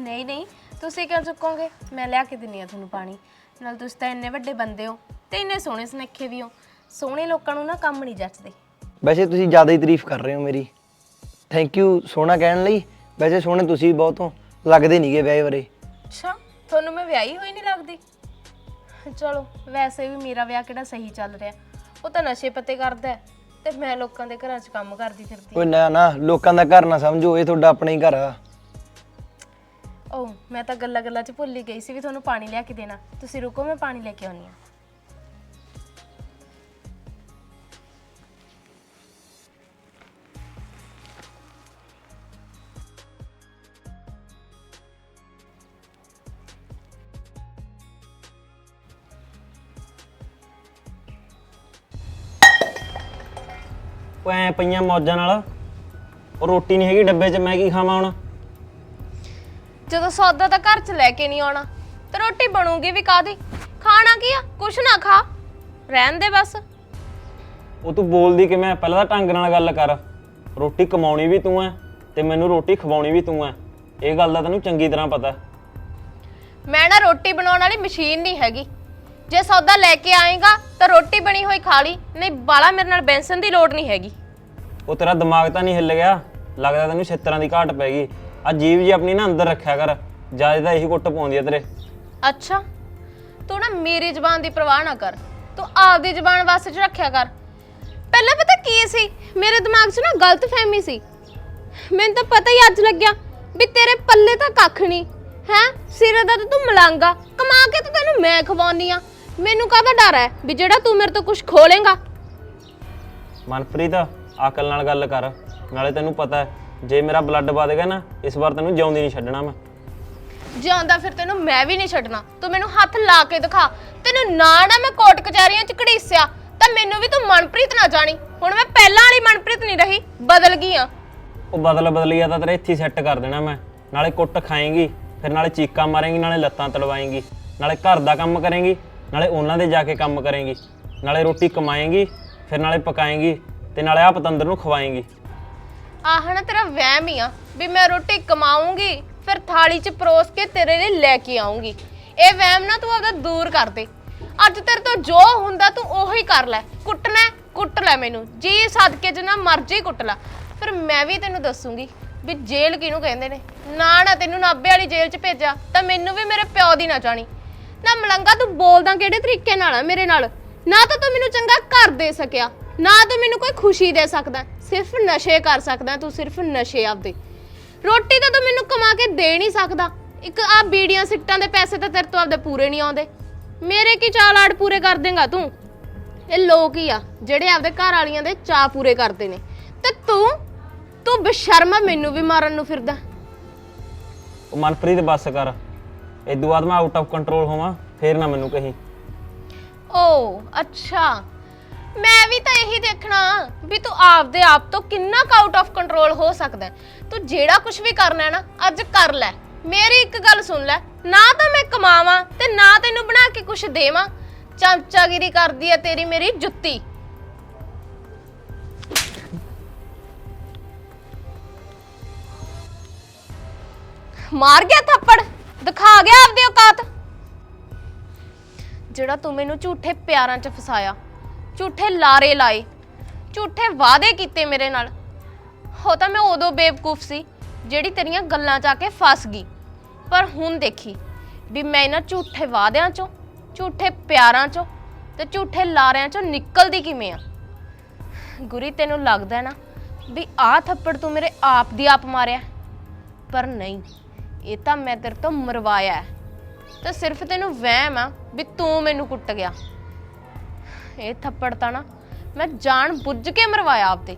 ਨਹੀਂ ਨਹੀਂ ਤੁਸੀਂ ਕਿਉਂ ਚੁੱਕੋਗੇ? ਮੈਂ ਲਿਆ ਕੇ ਦਿੰਨੀ ਆ ਤੁਹਾਨੂੰ ਪਾਣੀ। ਨਾਲ ਤੁਸੀਂ ਤਾਂ ਇੰਨੇ ਵੱਡੇ ਬੰਦੇ ਹੋ ਤੇ ਇੰਨੇ ਸੋਹਣੇ ਸੁਨੱਖੇ ਵੀ ਹੋ। ਸੋਹਣੇ ਲੋਕਾਂ ਨੂੰ ਨਾ ਕੰਮ ਨਹੀਂ ਜੱਚਦੇ। ਵੈਸੇ ਤੁਸੀਂ ਜ਼ਿਆਦਾ ਹੀ ਤਾਰੀਫ ਕਰ ਰਹੇ ਹੋ ਮੇਰੀ। ਥੈਂਕ ਯੂ ਸੋਹਣਾ ਕਹਿਣ ਲਈ। ਵੈਸੇ ਸੋਹਣੇ ਤੁਸੀਂ ਬਹੁਤ ਹੋ। ਲੱਗਦੇ ਨਹੀਂਗੇ ਵਿਆਹ ਬਾਰੇ। ਅੱਛਾ। ਤੁਹਾਨੂੰ ਮੈਂ ਵਿਆਹੀ ਹੋਈ ਨਹੀਂ ਲੱਗਦੀ? ਚਲੋ ਵੈਸੇ ਵੀ ਮੇਰਾ ਵਿਆਹ ਕਿਹੜਾ ਸਹੀ ਚੱਲ ਰਿਹਾ? ਉਹ ਤਾਂ ਨਸ਼ੇ ਪੱਤੇ ਕਰਦਾ ਹੈ, ਤੇ ਮੈਂ ਲੋਕਾਂ ਦੇ ਘਰਾਂ 'ਚ ਕੰਮ ਕਰਦੀ ਫਿਰਦੀ ਓਏ ਨਾ ਨਾ ਲੋਕਾਂ ਦਾ ਘਰ ਨਾ ਸਮਝੋ ਇਹ ਤੁਹਾਡਾ ਆਪਣਾ ਹੀ ਘਰ ਆ। ਓ ਮੈਂ ਤਾਂ ਗੱਲਾਂ ਗੱਲਾਂ 'ਚ ਭੁੱਲ ਹੀ ਗਈ ਸੀ ਵੀ ਤੁਹਾਨੂੰ ਪਾਣੀ ਲਿਆ ਕੇ ਦੇਣਾ। ਤੁਸੀਂ ਰੁਕੋ ਮੈਂ ਪਾਣੀ ਲੈ ਕੇ ਆਉਣੀ ਆ ਉਹ ਐ ਪਈਆਂ ਮੌਜਾਂ ਨਾਲ। ਉਹ ਰੋਟੀ ਨਹੀਂ ਹੈਗੀ ਡੱਬੇ 'ਚ ਮੈਂ ਕੀ ਖਾਵਾਂ ਹੁਣ? ਜਦੋਂ ਸੌਦਾ ਤਾਂ ਘਰ 'ਚ ਲੈ ਕੇ ਨਹੀਂ ਆਉਣਾ ਤੇ ਰੋਟੀ ਬਣੂਗੀ ਵੀ ਕਾਦੀ ਖਾਣਾ ਕੀ ਆ? ਕੁਛ ਨਾ ਖਾ। ਰਹਿਣ ਦੇ ਬਸ। ਉਹ ਤੂੰ ਬੋਲਦੀ ਕਿਵੇਂ? ਪਹਿਲਾਂ ਤਾਂ ਢੰਗ ਨਾਲ ਗੱਲ ਕਰ। ਰੋਟੀ ਕਮਾਉਣੀ ਵੀ ਤੂੰ ਐ ਤੇ ਮੈਨੂੰ ਰੋਟੀ ਖਵਾਉਣੀ ਵੀ ਤੂੰ ਐ। ਇਹ ਗੱਲ ਦਾ ਤੈਨੂੰ ਚੰਗੀ ਤਰ੍ਹਾਂ ਪਤਾ। ਹੈ। ਮੈਂ ਨਾ ਰੋਟੀ ਬਣਾਉਣ ਵਾਲੀ ਮਸ਼ੀਨ ਨਹੀਂ ਹੈਗੀ। ਜੇ ਸੌਦਾ ਲੈ ਕੇ ਆਏਗਾ ਤਾਂ ਰੋਟੀ ਬਣੀ ਹੋਈ ਖਾ ਲਈ ਨਹੀਂ ਬਾਲਾ ਮੇਰੇ ਨਾਲ ਬੈਂਸਨ ਦੀ ਲੋੜ ਨਹੀਂ ਹੈਗੀ। ਉਹ ਤੇਰਾ ਦਿਮਾਗ ਤਾਂ ਨਹੀਂ ਹਿੱਲ ਗਿਆ? ਲੱਗਦਾ ਤੈਨੂੰ ਛਿੱਤਰਾਂ ਦੀ ਘਾਟ ਪੈ ਗਈ। ਆ ਜੀਵ ਜੀ ਆਪਣੀ ਨਾ ਅੰਦਰ ਰੱਖਿਆ ਕਰ ਜ਼ਿਆਦਾ ਤਾਂ ਇਹੀ ਕੁੱਟ ਪਾਉਂਦੀ ਆ ਤੇਰੇ। ਅੱਛਾ ਤੂੰ ਨਾ ਮੇਰੀ ਜ਼ਬਾਨ ਦੀ ਪਰਵਾਹ ਨਾ ਕਰ ਤੂੰ ਆਪਦੀ ਜ਼ਬਾਨ ਵਾਸਤੇ ਚ ਰੱਖਿਆ ਕਰ। ਪਹਿਲਾਂ ਪਤਾ ਕੀ ਸੀ? ਮੇਰੇ ਦਿਮਾਗ 'ਚ ਨਾ ਗਲਤ ਫਹਿਮੀ ਸੀ। ਮੈਨੂੰ ਤਾਂ ਪਤਾ ਹੀ ਅੱਜ ਲੱਗਿਆ ਵੀ ਤੇਰੇ ਪੱਲੇ ਤਾਂ ਕੱਖ ਨਹੀਂ। ਹੈ? ਸਿਰੇ ਦਾ ਤਾਂ ਤੂੰ ਮਲਾਂਗਾ ਕਮਾ ਕੇ ਤਾਂ ਤੈਨੂੰ ਮੈਂ ਖਵਾਉਣੀ ਆ। ਮੈਨੂੰ ਕਾਹਦਾ ਡਰ ਹੈ ਵੀ ਜਿਹੜਾ ਤੂੰ ਮੇਰੇ ਤੋਂ ਕੁਝ ਖੋਲੇਗਾ? ਮਨਪ੍ਰੀਤ ਅਕਲ ਨਾਲ ਗੱਲ ਕਰ। ਨਾਲੇ ਤੈਨੂੰ ਪਤਾ ਹੈ ਜੇ ਮੇਰਾ ਬਲੱਡ ਵਧ ਗਿਆ ਨਾ ਇਸ ਵਾਰ ਤੈਨੂੰ ਜਿਉਂਦੀ ਨਹੀਂ ਛੱਡਣਾ ਮੈਂ। ਜਾਂਦਾ ਫਿਰ ਤੈਨੂੰ ਮੈਂ ਵੀ ਨਹੀਂ ਛੱਡਣਾ। ਤੂੰ ਮੈਨੂੰ ਹੱਥ ਲਾ ਕੇ ਦਿਖਾ। ਤੈਨੂੰ ਨਾ ਨਾ ਮੈਂ ਕੋਰਟ ਕਚਹਿਰੀਆਂ 'ਚ ਘੜੀਸਿਆ। ਤਾਂ ਮੈਨੂੰ ਵੀ ਤੂੰ ਮਨਪ੍ਰੀਤ ਨਾ ਜਾਣੀ। ਹੁਣ ਮੈਂ ਪਹਿਲਾਂ ਵਾਲੀ ਮਨਪ੍ਰੀਤ ਨਹੀਂ ਰਹੀ ਬਦਲ ਗਈ ਆ। ਉਹ ਬਦਲ ਬਦਲੀਆ ਤਾਂ ਤੇਰੇ ਇੱਥੇ ਸੈੱਟ ਕਰ ਦੇਣਾ ਮੈਂ। ਨਾਲੇ ਕੁੱਟ ਖਾਏਂਗੀ ਫਿਰ ਨਾਲੇ ਚੀਕਾਂ ਮਾਰੇਂਗੀ ਨਾਲੇ ਲੱਤਾਂ ਤੜਵਾਏਂਗੀ। ਨਾਲੇ ਘਰ ਦਾ ਕੰਮ ਕਰੇਂਗੀ। ਨਾਲੇ ਉਹਨਾਂ ਦੇ ਜਾ ਕੇ ਕੰਮ ਕਰੇਂਗੀ। ਨਾਲੇ ਰੋਟੀ ਕਮਾਏਂਗੀ ਫਿਰ ਨਾਲੇ ਪਕਾਏਂਗੀ ਤੇ ਨਾਲੇ ਆ ਪਤੰਦਰ ਨੂੰ ਖਵਾਏਂਗੀ। ਆਹ ਨਾ ਤੇਰਾ ਵਹਿਮ ਹੀ ਆ ਵੀ ਮੈਂ ਰੋਟੀ ਕਮਾਉਂਗੀ ਫਿਰ ਥਾਲੀ 'ਚ ਪਰੋਸ ਕੇ ਤੇਰੇ ਲਈ ਲੈ ਕੇ ਆਉਂਗੀ ਇਹ ਵਹਿਮ ਨਾ ਤੂੰ ਆਪਦਾ ਦੂਰ ਕਰ ਦੇ। ਅੱਜ ਤੇਰੇ ਤੋਂ ਜੋ ਹੁੰਦਾ ਤੂੰ ਉਹੀ ਕਰ ਲੈ। ਕੁੱਟਣਾ ਹੈ, ਕੁੱਟ ਲੈ ਮੈਨੂੰ। ਜੀ ਸਦਕੇ ਜਿੰਨਾ ਮਰਜ਼ੀ ਕੁੱਟ ਲੈ। ਫਿਰ ਮੈਂ ਵੀ ਤੈਨੂੰ ਦੱਸੂਗੀ ਵੀ ਜੇਲ੍ਹ ਕਿਹਨੂੰ ਕਹਿੰਦੇ ਨੇ? ਨਾ ਨਾ ਤੈਨੂੰ ਨਾਭੇ ਵਾਲੀ ਜੇਲ੍ਹ 'ਚ ਭੇਜਿਆ ਤਾਂ ਮੈਨੂੰ ਵੀ ਮੇਰੇ ਪਿਓ ਦੀ ਨਾ ਜਾਣੀ। ਨਾ ਮਲੰਗਾ, ਤੂੰ ਬੋਲਦਾ ਕਿਹੜੇ ਤਰੀਕੇ ਨਾਲ ਆ ਮੇਰੇ ਨਾਲ? ਨਾ ਤਾਂ ਤੂੰ ਮੈਨੂੰ ਚੰਗਾ ਘਰ ਦੇ ਸਕਿਆ, ਨਾ ਤੂੰ ਮੈਨੂੰ ਕੋਈ ਖੁਸ਼ੀ ਦੇ ਸਕਦਾ, ਸਿਰਫ ਨਸ਼ੇ ਕਰ ਸਕਦਾ, ਤੂੰ ਸਿਰਫ ਨਸ਼ੇ ਆਪਦੇ। ਰੋਟੀ ਤਾਂ ਤੂੰ ਮੈਨੂੰ ਕਮਾ ਕੇ ਦੇ ਨਹੀਂ ਸਕਦਾ। ਇੱਕ ਆ ਬੀੜੀਆਂ ਸਿੱਟਾਂ ਦੇ ਪੈਸੇ ਤਾਂ ਤੇਰੇ ਤੋਂ ਆਪਦੇ ਪੂਰੇ ਨਹੀਂ ਆਉਂਦੇ। ਮੇਰੇ ਕੀ ਚਾਲ ਆੜ ਪੂਰੇ ਕਰ ਦੇਂਗਾ ਤੂੰ? ਇਹ ਲੋਕ ਹੀ ਆ, ਜਿਹੜੇ ਆਪਦੇ ਘਰ ਵਾਲੀਆਂ ਦੇ ਚਾਹ ਪੂਰੇ ਕਰਦੇ ਨੇ। ਤੇ ਤੂੰ ਤੂੰ ਬੇਸ਼ਰਮ ਮੈਨੂੰ ਵੀ ਮਾਰਨ ਨੂੰ ਫਿਰਦਾ। ਉਹ ਮਨਪ੍ਰੀਤ, ਬੱਸ ਕਰ। ਇਦੋਂ ਬਾਅਦ ਮੈਂ ਆਊਟ ਆਫ ਕੰਟਰੋਲ ਹੋਵਾਂ, ਫੇਰ ਨਾ ਮੈਨੂੰ ਕਹੀਂ। ਓ, ਅੱਛਾ। ਮੈਂ ਵੀ ਤਾਂ ਇਹੀ ਦੇਖਣਾ ਵੀ ਤੂੰ ਆਪਦੇ ਆਪ ਤੋਂ ਕਿੰਨਾ ਆਊਟ ਆਫ ਕੰਟਰੋਲ ਹੋ ਸਕਦਾ ਹੈ। ਤੂੰ ਜਿਹੜਾ ਕੁਝ ਵੀ ਕਰਨਾ ਹੈ ਨਾ, ਅੱਜ ਕਰ ਲੈ। ਮੇਰੀ ਇੱਕ ਗੱਲ ਸੁਣ ਲੈ, ਨਾ ਤਾਂ ਮੈਂ ਕਮਾਵਾਂ ਤੇ ਨਾ ਤੈਨੂੰ ਬਣਾ ਕੇ ਕੁਝ ਦੇਵਾਂ। ਚਮਚਾਗਿਰੀ ਕਰਦੀ ਹੈ ਤੇਰੀ ਮੇਰੀ ਜੁੱਤੀ। ਮਾਰ ਗਿਆ ਥੱਪੜ। ਦਿਖਾ ਗਿਆ ਆਪਦੀ ਔਕਾਤ। ਜਿਹੜਾ ਤੂੰ ਮੈਨੂੰ ਝੂਠੇ ਪਿਆਰਾਂ 'ਚ ਫਸਾਇਆ, ਝੂਠੇ ਲਾਰੇ ਲਾਏ, ਝੂਠੇ ਵਾਅਦੇ ਕੀਤੇ ਮੇਰੇ ਨਾਲ ਹੋ ਤਾਂ ਮੈਂ ਉਦੋਂ ਬੇਵਕੂਫ ਸੀ ਜਿਹੜੀ ਤੇਰੀਆਂ ਗੱਲਾਂ 'ਚ ਆ ਕੇ ਫਸ ਗਈ। ਪਰ ਹੁਣ ਦੇਖੀ ਵੀ ਮੈਂ ਇਹਨਾਂ ਝੂਠੇ ਵਾਅਦਿਆਂ 'ਚੋਂ, ਝੂਠੇ ਪਿਆਰਾਂ 'ਚੋਂ ਤੇ ਝੂਠੇ ਲਾਰਿਆਂ 'ਚੋਂ ਨਿਕਲਦੀ ਕਿਵੇਂ ਆ? ਗੁਰੀ, ਤੈਨੂੰ ਲੱਗਦਾ ਹੈ ਨਾ ਵੀ ਆਹ ਥੱਪੜ ਤੂੰ ਮੇਰੇ ਆਪ ਦੀ ਆਪ ਮਾਰਿਆ? ਪਰ ਨਹੀਂ। ਇਹ ਤਾਂ ਮੈਂ ਤੇਰੇ ਤੋਂ ਮਰਵਾਇਆ ਹੈ। ਤੇ ਸਿਰਫ ਤੈਨੂੰ ਵਹਿਮ ਆ ਵੀ ਤੂੰ ਮੈਨੂੰ ਕੁੱਟ ਗਿਆ। ਇਹ ਥੱਪੜ ਤਾਂ ਨਾ ਮੈਂ ਜਾਣ ਬੁੱਝ ਕੇ ਮਰਵਾਇਆ ਆਪਦੇ।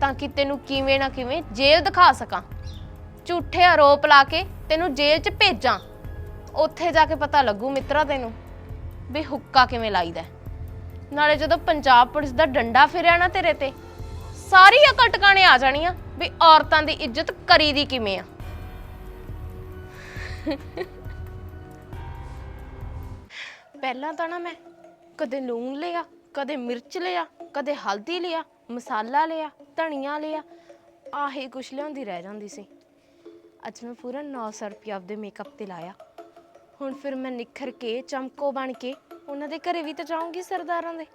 ਤਾਂ ਕਿ ਤੈਨੂੰ ਕਿਵੇਂ ਨਾ ਕਿਵੇਂ ਜੇਲ੍ਹ ਦਿਖਾ ਸਕਾਂ। ਝੂਠੇ ਆਰੋਪ ਲਾ ਕੇ ਤੈਨੂੰ ਜੇਲ੍ਹ 'ਚ ਭੇਜਾਂ। ਉੱਥੇ ਜਾ ਕੇ ਪਤਾ ਲੱਗੂ ਮਿੱਤਰਾ ਤੈਨੂੰ ਵੀ ਹੁੱਕਾ ਕਿਵੇਂ ਲਾਈਦਾ ਹੈ। ਨਾਲੇ ਜਦੋਂ ਪੰਜਾਬ ਪੁਲਿਸ ਦਾ ਡੰਡਾ ਫਿਰਿਆ ਨਾ ਤੇਰੇ ਤੇ ਸਾਰੀ ਅਕਲ ਟਿਕਾਣੇ ਆ ਜਾਣੀਆਂ ਵੀ ਔਰਤਾਂ ਦੀ ਇੱਜ਼ਤ ਕਰੀਦੀ ਕਿਵੇਂ ਆ। ਪਹਿਲਾਂ ਤਾਂ ਨਾ ਮੈਂ ਕਦੇ ਲੂਣ ਲਿਆ, ਕਦੇ ਮਿਰਚ ਲਿਆ, ਕਦੇ ਹਲਦੀ ਲਿਆ, ਮਸਾਲਾ ਲਿਆ, ਧਨੀਆ ਲਿਆ, ਆਹੀ ਕੁਛ ਲਿਆਉਂਦੀ ਰਹਿ ਜਾਂਦੀ ਸੀ। ਅੱਜ ਮੈਂ ਪੂਰਾ 900 ਰੁਪਏ ਆਪਦੇ ਮੇਕਅਪ ਤੇ ਲਾਇਆ। ਹੁਣ ਫਿਰ ਮੈਂ ਨਿਖਰ ਕੇ, ਚਮਕੋ ਬਣ ਕੇ ਉਹਨਾਂ ਦੇ ਘਰੇ ਵੀ ਤਾਂ ਜਾਊਂਗੀ ਸਰਦਾਰਾਂ ਦੇ।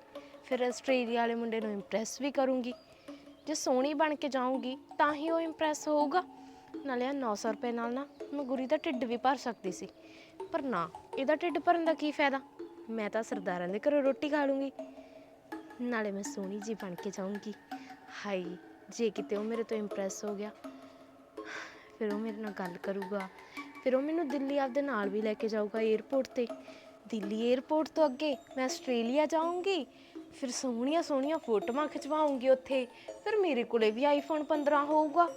ਫਿਰ ਆਸਟ੍ਰੇਲੀਆ ਵਾਲੇ ਮੁੰਡੇ ਨੂੰ ਇੰਪ੍ਰੈਸ ਵੀ ਕਰੂੰਗੀ। ਜੇ ਸੋਹਣੀ ਬਣ ਕੇ ਜਾਊਂਗੀ, ਤਾਂ ਹੀ ਉਹ ਇੰਪ੍ਰੈਸ ਹੋਊਗਾ। ਨਾਲੇ ਆਹ 900 ਰੁਪਏ ਨਾਲ ਨਾ ਮੈਂ ਗੁਰੀ ਦਾ ਢਿੱਡ ਵੀ ਭਰ ਸਕਦੀ ਸੀ। ਪਰ ਨਾ, ਇਹਦਾ ਢਿੱਡ ਭਰਨ ਦਾ ਕੀ ਫਾਇਦਾ? ਮੈਂ ਤਾਂ ਸਰਦਾਰਾਂ ਦੇ ਘਰੋਂ ਰੋਟੀ ਖਾ ਲੂੰਗੀ। ਨਾਲੇ ਮੈਂ ਸੋਹਣੀ ਜੀ ਬਣ ਕੇ ਜਾਊਂਗੀ। ਹਾਈ ਜੇ ਕਿਤੇ ਉਹ ਮੇਰੇ ਤੋਂ ਇੰਪ੍ਰੈਸ ਹੋ ਗਿਆ, ਫਿਰ ਉਹ ਮੇਰੇ ਨਾਲ ਗੱਲ ਕਰੂਗਾ। ਫਿਰ ਉਹ ਮੈਨੂੰ ਦਿੱਲੀ ਆਪਦੇ ਨਾਲ ਵੀ ਲੈ ਕੇ ਜਾਊਗਾ 에ਅਰਪੋਰਟ ਤੇ। ਦਿੱਲੀ 에ਅਰਪੋਰਟ ਤੋਂ ਅੱਗੇ ਮੈਂ ਆਸਟ੍ਰੇਲੀਆ ਜਾਊਂਗੀ। ਫਿਰ ਸੋਹਣੀਆਂ ਸੋਹਣੀਆਂ ਫੋਟੋਆਂ ਖਿਚਵਾਉਂਗੀ ਉੱਥੇ। ਫਿਰ ਮੇਰੇ ਕੋਲੇ ਵੀ ਆਈਫੋਨ 15 ਹੋਊਗਾ।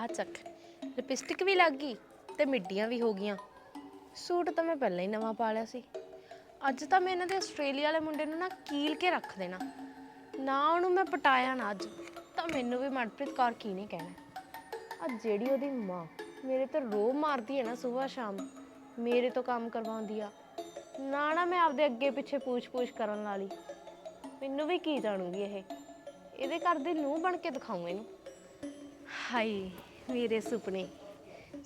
ਆ ਚੱਕ। ਲਿਪਸਟਿਕ ਵੀ ਲੱਗ ਗਈ ਤੇ ਮਿੱਡੀਆਂ ਵੀ ਹੋ ਗਈਆਂ। ਸੂਟ ਤਾਂ ਮੈਂ ਪਹਿਲਾਂ ਹੀ ਨਵਾਂ ਪਾ ਲਿਆ ਸੀ। ਅੱਜ ਤਾਂ ਮੈਂ ਇਹਨਾਂ ਦੇ ਆਸਟ੍ਰੇਲੀਆ ਵਾਲੇ ਮੁੰਡੇ ਨੂੰ ਨਾ ਕੀਲ ਕੇ ਰੱਖ ਦੇਣਾ। ਨਾ ਉਹਨੂੰ ਮੈਂ ਪਟਾਇਆ ਨਾ ਅੱਜ, ਤਾਂ ਮੈਨੂੰ ਵੀ ਮਨਪ੍ਰੀਤ ਕੌਰ ਕੀ ਨੇ ਕਹਿਣਾ। ਆ ਜਿਹੜੀ ਉਹਦੀ ਮਾਂ, ਮੇਰੇ ਤੇ ਰੋ ਮਾਰਦੀ ਹੈ ਨਾ ਸਵੇਰ ਸ਼ਾਮ। ਮੇਰੇ ਤੋਂ ਕੰਮ ਕਰਵਾਉਂਦੀ ਆ। ਨਾ ਨਾ ਮੈਂ ਆਪਦੇ ਅੱਗੇ ਪਿੱਛੇ ਪੂਛ-ਪੂਛ ਕਰਨ ਵਾਲੀ। ਮੈਨੂੰ ਵੀ ਕੀ ਜਾਣੂਗੀ ਇਹ? ਇਹਦੇ ਘਰ ਦੀ ਨੂੰਹ ਬਣ ਕੇ ਦਿਖਾਉਂ ਇਹਨੂੰ। ਹਾਏ ਮੇਰੇ ਸੁਪਨੇ।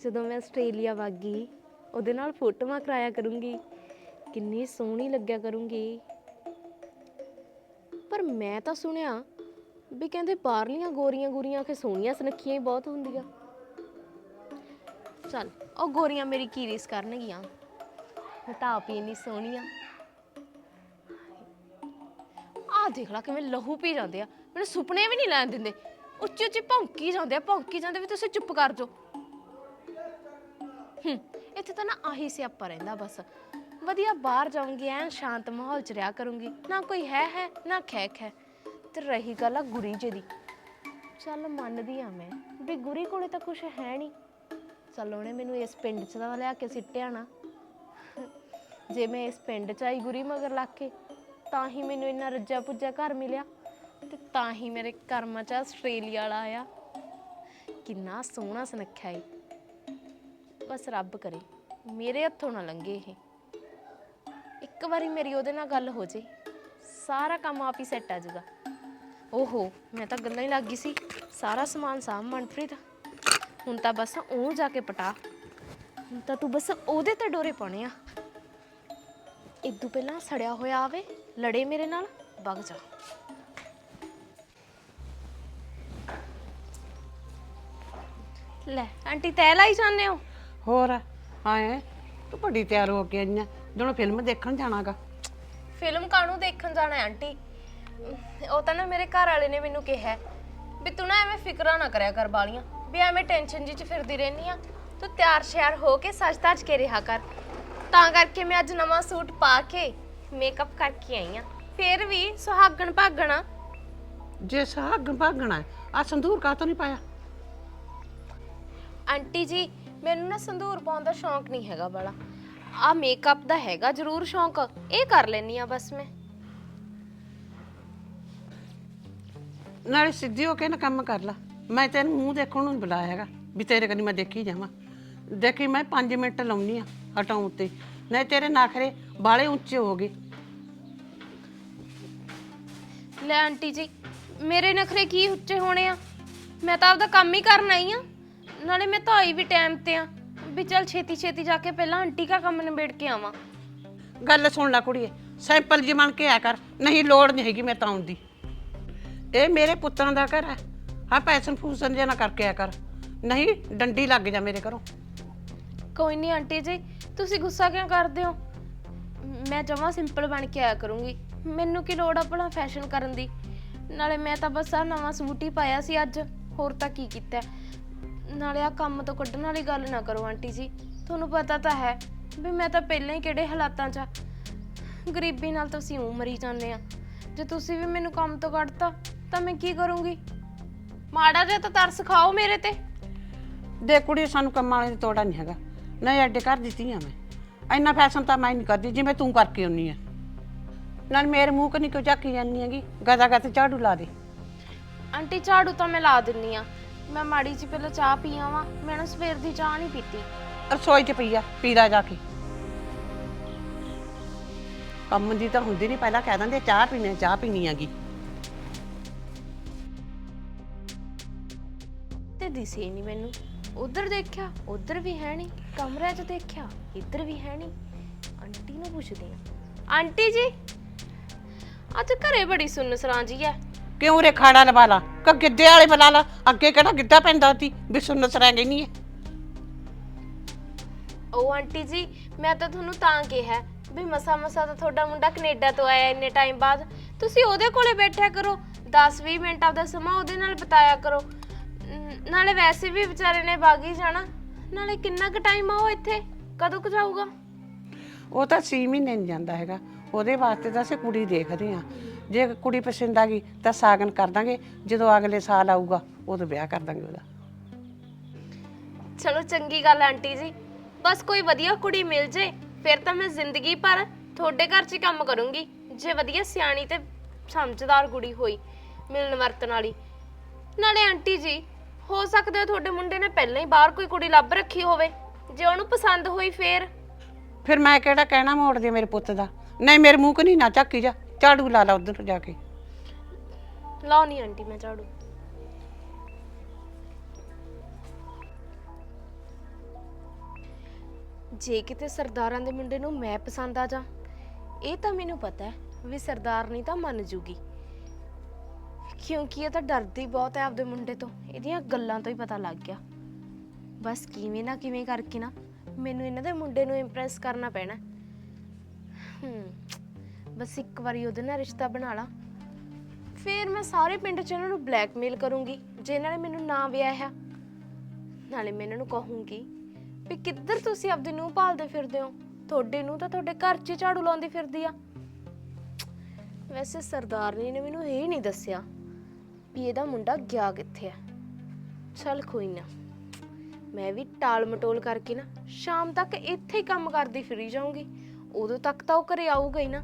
ਜਦੋਂ ਮੈਂ ਆਸਟ੍ਰੇਲੀਆ ਵਾਗੀ ਉਹਦੇ ਨਾਲ ਫੋਟੋਆਂ ਕਰਾਇਆ ਕਰੂੰਗੀ। ਕਿੰਨੀ ਸੋਹਣੀ ਲੱਗਿਆ ਕਰੂੰਗੀ। ਪਰ ਮੈਂ ਤਾਂ ਸੁਣਿਆ ਵੀ ਕਹਿੰਦੇ ਬਾਹਰਲੀਆਂ ਗੋਰੀਆਂ ਗੋਰੀਆਂ ਕਿ ਸੋਹਣੀਆਂ ਸੁਨੱਖੀਆਂ ਹੀ ਬਹੁਤ ਹੁੰਦੀਆਂ। ਚੱਲ, ਉਹ ਗੋਰੀਆਂ ਮੇਰੀ ਕੀ ਰੀਸ ਕਰਨਗੀਆਂ? ਮੈਂ ਤਾਂ ਆਪ ਹੀ ਇੰਨੀ ਸੋਹਣੀ ਆ। ਆਹ ਦੇਖ ਲਾ ਕਿਵੇਂ ਲਹੂ ਪੀ ਜਾਂਦੇ ਆ। ਮੈਨੂੰ ਸੁਪਨੇ ਵੀ ਨਹੀਂ ਲੈਣ ਦਿੰਦੇ। ਉੱਚੀ ਉੱਚੀ ਭੌਂਕੀ ਜਾਂਦੇ ਆ, ਭੌਂਕੀ ਜਾਂਦੇ ਵੀ ਤੁਸੀਂ ਚੁੱਪ ਕਰ ਜਾਓ। ਹੂੰ, ਇੱਥੇ ਤਾਂ ਨਾ ਆਹੀ ਸਿਆਪਾ ਰਹਿੰਦਾ ਬਸ। ਵਧੀਆ ਬਾਹਰ ਜਾਊਂਗੀ, ਐਨ ਸ਼ਾਂਤ ਮਾਹੌਲ ਚ ਰਿਹਾ ਕਰੂੰਗੀ। ਨਾ ਕੋਈ ਹੈ ਹੈ, ਨਾ ਖੈਖ ਹੈ ਤੇ ਰਹੀ ਗੱਲ ਆ ਗੁਰੀ ਜੀ ਦੀ। ਚੱਲ ਮੰਨਦੀ ਆ ਮੈਂ, ਵੀ ਗੁਰੀ ਕੋਲੇ ਤਾਂ ਕੁਝ ਹੈ ਨਹੀਂ ਚੱਲ ਉਹਨੇ ਮੈਨੂੰ ਇਸ ਪਿੰਡ ਚ ਤਾਂ ਲਿਆ ਕੇ ਸਿੱਟਿਆ ਨਾ। ਜੇ ਮੈਂ ਇਸ ਪਿੰਡ ਚ ਆਈ ਗੁਰੀ ਮਗਰ ਲੱਗ ਕੇ, ਤਾਂ ਹੀ ਮੈਨੂੰ ਇੰਨਾ ਰੱਜਾ ਪੁੱਜਾ ਘਰ ਮਿਲਿਆ। ਤੇ ਤਾਂ ਹੀ ਮੇਰੇ ਕਰਮਾਂ ਚ ਆਸਟ੍ਰੇਲੀਆ ਵਾਲਾ ਆਇਆ। ਕਿੰਨਾ ਸੋਹਣਾ ਸੁਨੱਖਿਆ ਏ। ਬਸ ਰੱਬ ਕਰੇ, ਮੇਰੇ ਹੱਥੋਂ ਨਾ ਲੰਘੇ ਇਹ। ਇੱਕ ਵਾਰੀ ਮੇਰੀ ਉਹਦੇ ਨਾਲ ਗੱਲ ਹੋ ਜੇ, ਸਾਰਾ ਕੰਮ ਆਪ ਹੀ ਸੈੱਟ ਆ ਜਾਊਗਾ। ਓਹੋ, ਮੈਂ ਤਾਂ ਗੱਲਾਂ ਹੀ ਲੱਗ ਗਈ ਸੀ। ਸਾਰਾ ਸਮਾਨ ਸਾਂਭ ਮਨਪ੍ਰੀਤ। ਹੁਣ ਤਾਂ ਬਸ ਉਹ ਜਾ ਕੇ ਪਟਾ। ਹੁਣ ਤਾਂ ਤੂੰ ਬਸ ਉਹਦੇ ਤੇ ਡੋਰੇ ਪਾਉਣੇ ਆ। ਇਦੋਂ ਪਹਿਲਾਂ ਸੜਿਆ ਹੋਇਆ ਆਵੇ, ਲੜੇ ਮੇਰੇ ਨਾਲ, ਵਗ ਜਾ। ਲੈ ਆਂਟੀ ਤੈ ਲਾਈ ਜਾਂਦੇ ਹੋ? ਹੋਰ ਆਏ ਤੂੰ ਬੜੀ ਤਿਆਰ ਹੋ ਕੇ ਆਈਆਂ ਜਦੋਂ ਫਿਲਮ ਦੇਖਣ ਜਾਣਾਗਾ। ਫਿਲਮ ਕਾਹਨੂੰ ਦੇਖਣ ਜਾਣਾ ਹੈ ਆਂਟੀ? ਉਹ ਤਾਂ ਨਾ ਮੇਰੇ ਘਰ ਵਾਲੇ ਨੇ ਮੈਨੂੰ ਕਿਹਾ ਹੈ ਵੀ ਤੂੰ ਨਾ ਐਵੇਂ ਫਿਕਰਾਂ ਨਾ ਕਰਿਆ ਕਰ ਬਾਲੀਆਂ ਵੀ ਐਵੇਂ ਟੈਨਸ਼ਨ ਜੀ ਚ ਫਿਰਦੀ ਰਹਿਨੀ ਆ। ਤੂੰ ਤਿਆਰ ਸ਼ਿਆਰ ਹੋ ਕੇ ਸੱਜ ਧੱਜ ਕੇ ਰਿਹਾ ਕਰ। ਤਾਂ ਕਰਕੇ ਮੈਂ ਅੱਜ ਨਵਾਂ ਸੂਟ ਪਾ ਕੇ ਮੇਕਅਪ ਕਰਕੇ ਆਈ ਆ। ਫੇਰ ਵੀ ਸੁਹਾਗਣ ਭਾਗਣਾ ਜੇ ਸਾਗ ਭਾਗਣਾ ਆ ਸੰਦੂਰ ਕਾ ਨਹੀਂ ਪਾਇਆ? ਆਂਟੀ ਜੀ ਮੈਨੂੰ ਨਾ ਸੰਧੂਰ ਪਾਉਣ ਦਾ ਸ਼ੌਂਕ ਨਹੀਂ ਹੈਗਾ ਬੜਾ। ਆ ਮੇਕਅਪ ਦਾ ਹੈਗਾ ਜ਼ਰੂਰ ਸ਼ੌਂਕ। ਇਹ ਕਰ ਲੈਣੀ ਆ ਬਸ ਮੈਂ। ਨਾਲੇ ਸਿੱਧੀ ਹੋ ਕੇ ਨਾ ਕੰਮ ਕਰ ਲਾ। ਮੈਂ ਤੈਨੂੰ ਮੂੰਹ ਦੇਖਣ ਨੂੰ ਬੁਲਾਇਆ ਹੈਗਾ ਵੀ ਤੇਰੇ ਕਨੀ ਮੈਂ ਦੇਖੀ ਜਾਵਾਂ। ਦੇਖੀ ਮੈਂ 5 ਮਿੰਟ ਲਾਉਣੀ ਆ ਹਟਾਉਣ ਤੇ। ਨਹੀਂ ਤੇਰੇ ਨਖਰੇ ਬਾਲੇ ਉੱਚੇ ਹੋ ਗਏ। ਲੈ ਆਂਟੀ ਜੀ ਮੇਰੇ ਨਖਰੇ ਕੀ ਉੱਚੇ ਹੋਣੇ ਆ? ਮੈਂ ਤਾਂ ਆਪਦਾ ਕੰਮ ਹੀ ਕਰਨ ਆਈ ਆ ਨਾਲੇ ਮੈਂ ਤਾਂ ਆਈ ਵੀ ਟਾਈਮ ਤੇ ਆ ਵੀ ਚੱਲ ਛੇਤੀ ਛੇਤੀ ਜਾ ਕੇ ਪਹਿਲਾਂ ਆਂਟੀ ਕਾ ਕੰਮ ਨਿਬੇੜ ਕੇ ਆਵਾਂ। ਗੱਲ ਸੁਣ ਲੈ ਕੁੜੀਏ ਸੈਂਪਲ ਜੀ ਬਣ ਕੇ ਆ ਕਰ ਨਹੀਂ ਲੋੜ ਨਹੀਂ ਹੈਗੀ ਮੈਂ ਤਾਂ ਆਉਣ ਦੀ। ਇਹ ਮੇਰੇ ਪੁੱਤਰਾਂ ਦਾ ਘਰ ਹੈ ਹਾਂ ਪੈਸਨ ਫੂਸਨ ਜਿਹਾ ਨਾ ਕਰਕੇ ਆ ਕਰ। ਨਹੀਂ ਡੰਡੀ ਲੱਗ ਜਾ ਮੇਰੇ ਘਰੋਂ। ਕੋਈ ਨਹੀਂ ਆਂਟੀ ਜੀ ਤੁਸੀਂ ਗੁੱਸਾ ਕਿਉਂ ਕਰਦੇ ਹੋ? ਮੈਂ ਜਮਾ ਸਿੰਪਲ ਬਣ ਕੇ ਆਇਆ ਕਰੂੰਗੀ। ਮੈਨੂੰ ਕੀ ਲੋੜ ਆ ਭਲਾ ਫੈਸ਼ਨ ਕਰਨ ਦੀ? ਨਾਲੇ ਮੈਂ ਤਾਂ ਬਸ ਆ ਨਵਾਂ ਸੂਟ ਹੀ ਪਾਇਆ ਸੀ ਅੱਜ ਹੋਰ ਤਾਂ ਕੀ ਕੀਤਾ? ਨਾਲੇ ਆ ਕੰਮ ਤੋਂ ਕੱਢਣ ਵਾਲੀ ਗੱਲ ਨਾ ਕਰੋ ਆਂਟੀ ਜੀ। ਤੁਹਾਨੂੰ ਪਤਾ ਤਾਂ ਹੈ ਵੀ ਮੈਂ ਤਾਂ ਪਹਿਲਾਂ ਹੀ ਕਿਹੜੇ ਹਾਲਾਤਾਂ 'ਚ ਆ। ਗਰੀਬੀ ਨਾਲ ਤੁਸੀਂ ਉਂ ਮਰੀ ਜਾਂਦੇ ਆ। ਜੇ ਤੁਸੀਂ ਵੀ ਮੈਨੂੰ ਕੰਮ ਤੋਂ ਕੱਢਤਾ ਤਾਂ ਮੈਂ ਕੀ ਕਰੂੰਗੀ? ਮਾੜਾ ਜਿਹਾ ਤਾਂ ਤਰਸ ਖਾਓ ਮੇਰੇ ਤੇ। ਦੇ ਕੁੜੀ ਸਾਨੂੰ ਕੰਮਾਂ ਵਾਲੇ ਦੀ ਤੋੜਾ ਨਹੀਂ ਹੈਗਾ। ਨਹੀਂ ਐਡੇ ਕਰ ਦਿੱਤੀ ਆ ਮੈਂ। ਇੰਨਾ ਫੈਸ਼ਨ ਤਾਂ ਮੈਂ ਨਹੀਂ ਕਰਦੀ ਜਿਵੇਂ ਤੂੰ ਕਰਕੇ ਆਉਣੀ ਆ। ਨਾਲ ਮੇਰੇ ਮੂੰਹ ਕਨੀ ਕਿਉਂ ਝਾਕੀ ਜਾਂਦੀ ਹੈਗੀ? ਗਦਾ ਗਦ ਝਾੜੂ ਲਾ ਦੇ। ਆਂਟੀ ਝਾੜੂ ਤਾਂ ਮੈਂ ਲਾ ਦਿੰਨੀ ਆ। ਮੈਂ ਮਾੜੀ ਜੀ ਪਹਿਲਾਂ ਚਾਹ ਪੀ ਆਵਾਂ ਮੈਂ ਨਾ ਸਵੇਰ ਦੀ ਚਾਹ ਨਹੀਂ ਪੀਤੀ। ਰਸੋਈ 'ਚ ਪਈ ਆ ਪੀਲਾ ਜਾ ਕੇ। ਕੰਮ ਦੀ ਤਾਂ ਹੁੰਦੀ ਨਹੀਂ ਪਹਿਲਾਂ ਕਹਿ ਦਿੰਦੇ ਚਾਹ ਪੀਣੀ ਆ, ਚਾਹ ਪੀਣੀ ਹੈਗੀ। ਤੇ ਦਿਸੇ ਨਹੀਂ ਮੈਨੂੰ। ਉਧਰ ਦੇਖਿਆ ਉਧਰ ਵੀ ਹੈ ਨਹੀਂ ਕਮਰੇ 'ਚ ਦੇਖਿਆ ਇੱਧਰ ਵੀ ਹੈ ਨਹੀਂ ਆਂਟੀ ਨੂੰ ਪੁੱਛਦੀ ਆ। ਆਂਟੀ ਜੀ ਅੱਜ ਘਰੇ ਬੜੀ ਸੁੰਨਸਰਾਂ ਜੀ ਹੈ ਕਿਉਂ ਰੇ ਖਾੜਾ ਲਵਾ ਲਾ? ਕ ਗਿੱਧੇ ਵਾਲੇ ਬੁਲਾ ਲਾ। ਅੱਗੇ ਕਿਹੜਾ ਗਿੱਧਾ ਪੈਂਦਾ ਸੀ? ਵੀ ਸੁਣਨ ਸਰਾਂ ਗਈ ਨਹੀਂ ਹੈ। ਉਹ ਆਂਟੀ ਜੀ ਮੈਂ ਤਾਂ ਤੁਹਾਨੂੰ ਤਾਂ ਕਿਹਾ ਵੀ ਮਸਾ ਮਸਾ ਤਾਂ ਤੁਹਾਡਾ ਮੁੰਡਾ ਕੈਨੇਡਾ ਤੋਂ ਆਇਆ ਇੰਨੇ ਟਾਈਮ ਬਾਅਦ। ਤੁਸੀਂ ਉਹਦੇ ਕੋਲੇ ਬੈਠਿਆ ਕਰੋ। 10-20 ਮਿੰਟ ਆਪਦਾ ਸਮਾਂ ਉਹਦੇ ਨਾਲ ਬਿਤਾਇਆ ਕਰੋ। ਨ- ਨਾਲੇ ਵੈਸੇ ਵੀ ਵਿਚਾਰੇ ਨੇ ਬਾਗੀ ਜਾਣਾ। ਨਾਲੇ ਕਿੰਨਾ ਕੁ ਟਾਈਮ ਆ ਉਹ ਇੱਥੇ? ਕਦੋਂ ਕੁ ਜਾਊਗਾ? ਉਹ ਤਾਂ 6 ਮਹੀਨੇ ਨਹੀਂ ਜਾਂਦਾ ਹੈਗਾ। ਉਹਦੇ ਵਾਸਤੇ ਤਾਂ ਅਸੀਂ ਕੁੜੀ ਦੇਖਦੇ ਆ ਜੇ ਕੁੜੀ ਪਸੰਦ ਆ ਗਈ ਤਾਂ ਸਾਗਨ ਕਰ ਦਾਂਗੇ ਜਦੋਂ ਅਗਲੇ ਸਾਲ ਆਊਗਾ ਉਦੋਂ ਵਿਆਹ ਕਰ ਦਾਂਗੇ ਉਹਦਾ। ਚਲੋ ਚੰਗੀ ਗੱਲ ਆ ਆਂਟੀ ਜੀ ਬਸ ਕੋਈ ਵਧੀਆ ਕੁੜੀ ਮਿਲ ਜੇ ਫਿਰ ਤਾਂ ਮੈਂ ਜ਼ਿੰਦਗੀ ਭਰ ਤੁਹਾਡੇ ਘਰ 'ਚ ਹੀ ਕੰਮ ਕਰੂੰਗੀ ਜੇ ਵਧੀਆ ਸਿਆਣੀ ਤੇ ਸਮਝਦਾਰ ਕੁੜੀ ਹੋਈ ਮਿਲਣ ਵਰਤਣ ਵਾਲੀ। ਨਾਲੇ ਆਂਟੀ ਜੀ ਹੋ ਸਕਦਾ ਹੈ ਤੁਹਾਡੇ ਮੁੰਡੇ ਨੇ ਪਹਿਲਾਂ ਹੀ ਬਾਹਰ ਕੋਈ ਕੁੜੀ ਲੱਭ ਰੱਖੀ ਹੋਵੇ ਜੇ ਉਹਨੂੰ ਪਸੰਦ ਹੋਈ ਫੇਰ। ਫਿਰ ਮੈਂ ਕਿਹੜਾ ਕਹਿਣਾ ਮੋੜਦੀ ਆ ਮੇਰੇ ਪੁੱਤ ਦਾ? ਨਹੀਂ ਮੇਰੇ ਮੂੰਹ ਕਨੀ ਨਾ ਝਾਕੀ ਜਾ। ਝਾੜੂ ਲਾ ਲਾ ਉਧਰ ਜਾ ਕੇ। ਲਾਉਣੀ ਆਂਟੀ ਮੈਂ ਝਾੜੂ। ਜੇ ਕਿਤੇ ਸਰਦਾਰਾਂ ਦੇ ਮੁੰਡੇ ਨੂੰ ਮੈਂ ਪਸੰਦ ਆ ਜਾ, ਇਹ ਤਾਂ ਮੈਨੂੰ ਪਤਾ ਹੈ ਵੀ ਸਰਦਾਰ ਨਹੀਂ ਤਾਂ ਮੰਨ ਜੂਗੀ। ਕਿਉਂਕਿ ਇਹ ਤਾਂ ਡਰਦੀ ਬਹੁਤ ਹੈ ਆਪਦੇ ਮੁੰਡੇ ਤੋਂ, ਇਹਦੀਆਂ ਗੱਲਾਂ ਤੋਂ ਹੀ ਪਤਾ ਲੱਗ ਗਿਆ। ਬਸ ਕਿਵੇਂ ਨਾ ਕਿਵੇਂ ਕਰਕੇ ਨਾ ਮੈਨੂੰ ਇਹਨਾਂ ਦੇ ਮੁੰਡੇ ਨੂੰ ਇੰਪ੍ਰੈਸ ਕਰਨਾ ਪੈਣਾ। ਹੂੰ। ਬਸ ਇੱਕ ਵਾਰੀ ਉਹਦੇ ਨਾਲ ਰਿਸ਼ਤਾ ਬਣਾ ਲਾ। ਫੇਰ ਮੈਂ ਸਾਰੇ ਪਿੰਡ 'ਚ ਇਹਨਾਂ ਨੂੰ ਬਲੈਕਮੇਲ ਕਰੂੰਗੀ, ਜੇ ਇਹਨਾਂ ਨੇ ਮੈਨੂੰ ਨਾ ਵਿਆਹਿਆ। ਨਾਲੇ ਮੈਂ ਇਹਨਾਂ ਨੂੰ ਕਹੂੰਗੀ ਵੀ ਕਿੱਧਰ ਤੁਸੀਂ ਆਪਦੀ ਨੂੰ ਭਾਲਦੇ ਫਿਰਦੇ ਹੋ? ਤੁਹਾਡੇ ਨੂੰ ਤਾਂ ਤੁਹਾਡੇ ਘਰ 'ਚ ਹੀ ਝਾੜੂ ਲਾਉਂਦੀ ਫਿਰਦੀ ਆ। ਵੈਸੇ ਸਰਦਾਰਨੀ ਨੇ ਮੈਨੂੰ ਇਹ ਨਹੀਂ ਦੱਸਿਆ ਵੀ ਇਹਦਾ ਮੁੰਡਾ ਗਿਆ ਕਿੱਥੇ ਆ। ਚੱਲ ਕੋਈ ਨਾ, ਮੈਂ ਵੀ ਟਾਲ ਮਟੋਲ ਕਰਕੇ ਨਾ ਸ਼ਾਮ ਤੱਕ ਇੱਥੇ ਹੀ ਕੰਮ ਕਰਦੀ ਫਿਰੀ ਜਾਊਂਗੀ। ਉਦੋਂ ਤੱਕ ਤਾਂ ਉਹ ਘਰੇ ਆਊਗਾ ਹੀ ਨਾ।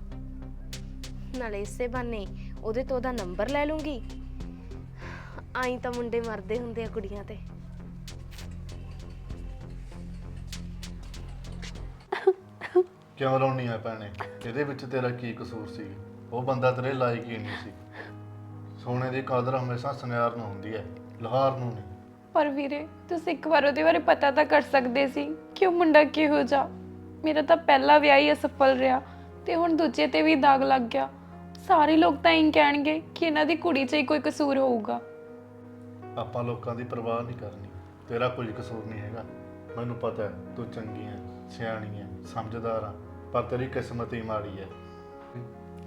ਨਾਲੇ ਇਸੇ ਬਹਾਨੇ ਉਹਦੇ ਤੋਂ ਉਹਦਾ ਨੰਬਰ ਲੈ ਲੂੰਗੀ। ਆਈ ਤਾਂ ਮੁੰਡੇ ਮਰਦੇ ਹੁੰਦੇ ਆ ਕੁੜੀਆਂ ਤੇ। ਕਿਉਂ ਰੋਣੀ ਆ ਭੈਣੇ? ਇਹਦੇ ਵਿੱਚ ਤੇਰਾ ਕੀ ਕਸੂਰ ਸੀ? ਉਹ ਬੰਦਾ ਤੇਰੇ ਲਾਇਕ ਹੀ ਨਹੀਂ ਸੀ। ਸੋਨੇ ਦੀ ਕਦਰ ਹਮੇਸ਼ਾ ਸੁਨਿਆਰ ਨੂੰ ਹੁੰਦੀ ਹੈ ਲੋਹਾਰ ਨੂੰ ਨਹੀਂ। ਪਰ ਵੀਰੇ ਤੁਸੀਂ ਇੱਕ ਵਾਰ ਉਹਦੇ ਬਾਰੇ ਪਤਾ ਤਾਂ ਕਰ ਸਕਦੇ ਸੀ ਕਿ ਉਹ ਮੁੰਡਾ ਕਿਹੋ ਜਿਹਾ। ਮੇਰਾ ਤਾਂ ਪਹਿਲਾ ਵਿਆਹ ਹੀ ਅਸਫਲ ਰਿਹਾ ਤੇ ਹੁਣ ਦੂਜੇ ਤੇ ਵੀ ਦਾਗ ਲੱਗ ਗਿਆ। ਸਾਰੇ ਲੋਕ ਤਾਂ ਇਹੀ ਕਹਿਣਗੇ ਕਿ ਇਹਨਾਂ ਦੀ ਕੁੜੀ 'ਚ ਹੀ ਕੋਈ ਕਸੂਰ ਹੋਊਗਾ। ਆਪਾਂ ਲੋਕਾਂ ਦੀ ਪਰਵਾਹ ਨਹੀਂ ਕਰਨੀ। ਤੇਰਾ ਕੋਈ ਕਸੂਰ ਨਹੀਂ ਹੈਗਾ। ਮੈਨੂੰ ਪਤਾ ਹੈ, ਤੂੰ ਚੰਗੀ ਹੈ, ਸਿਆਣੀ ਹੈ, ਸਮਝਦਾਰ ਆ, ਪਰ ਤੇਰੀ ਕਿਸਮਤ ਹੀ ਮਾੜੀ ਹੈ।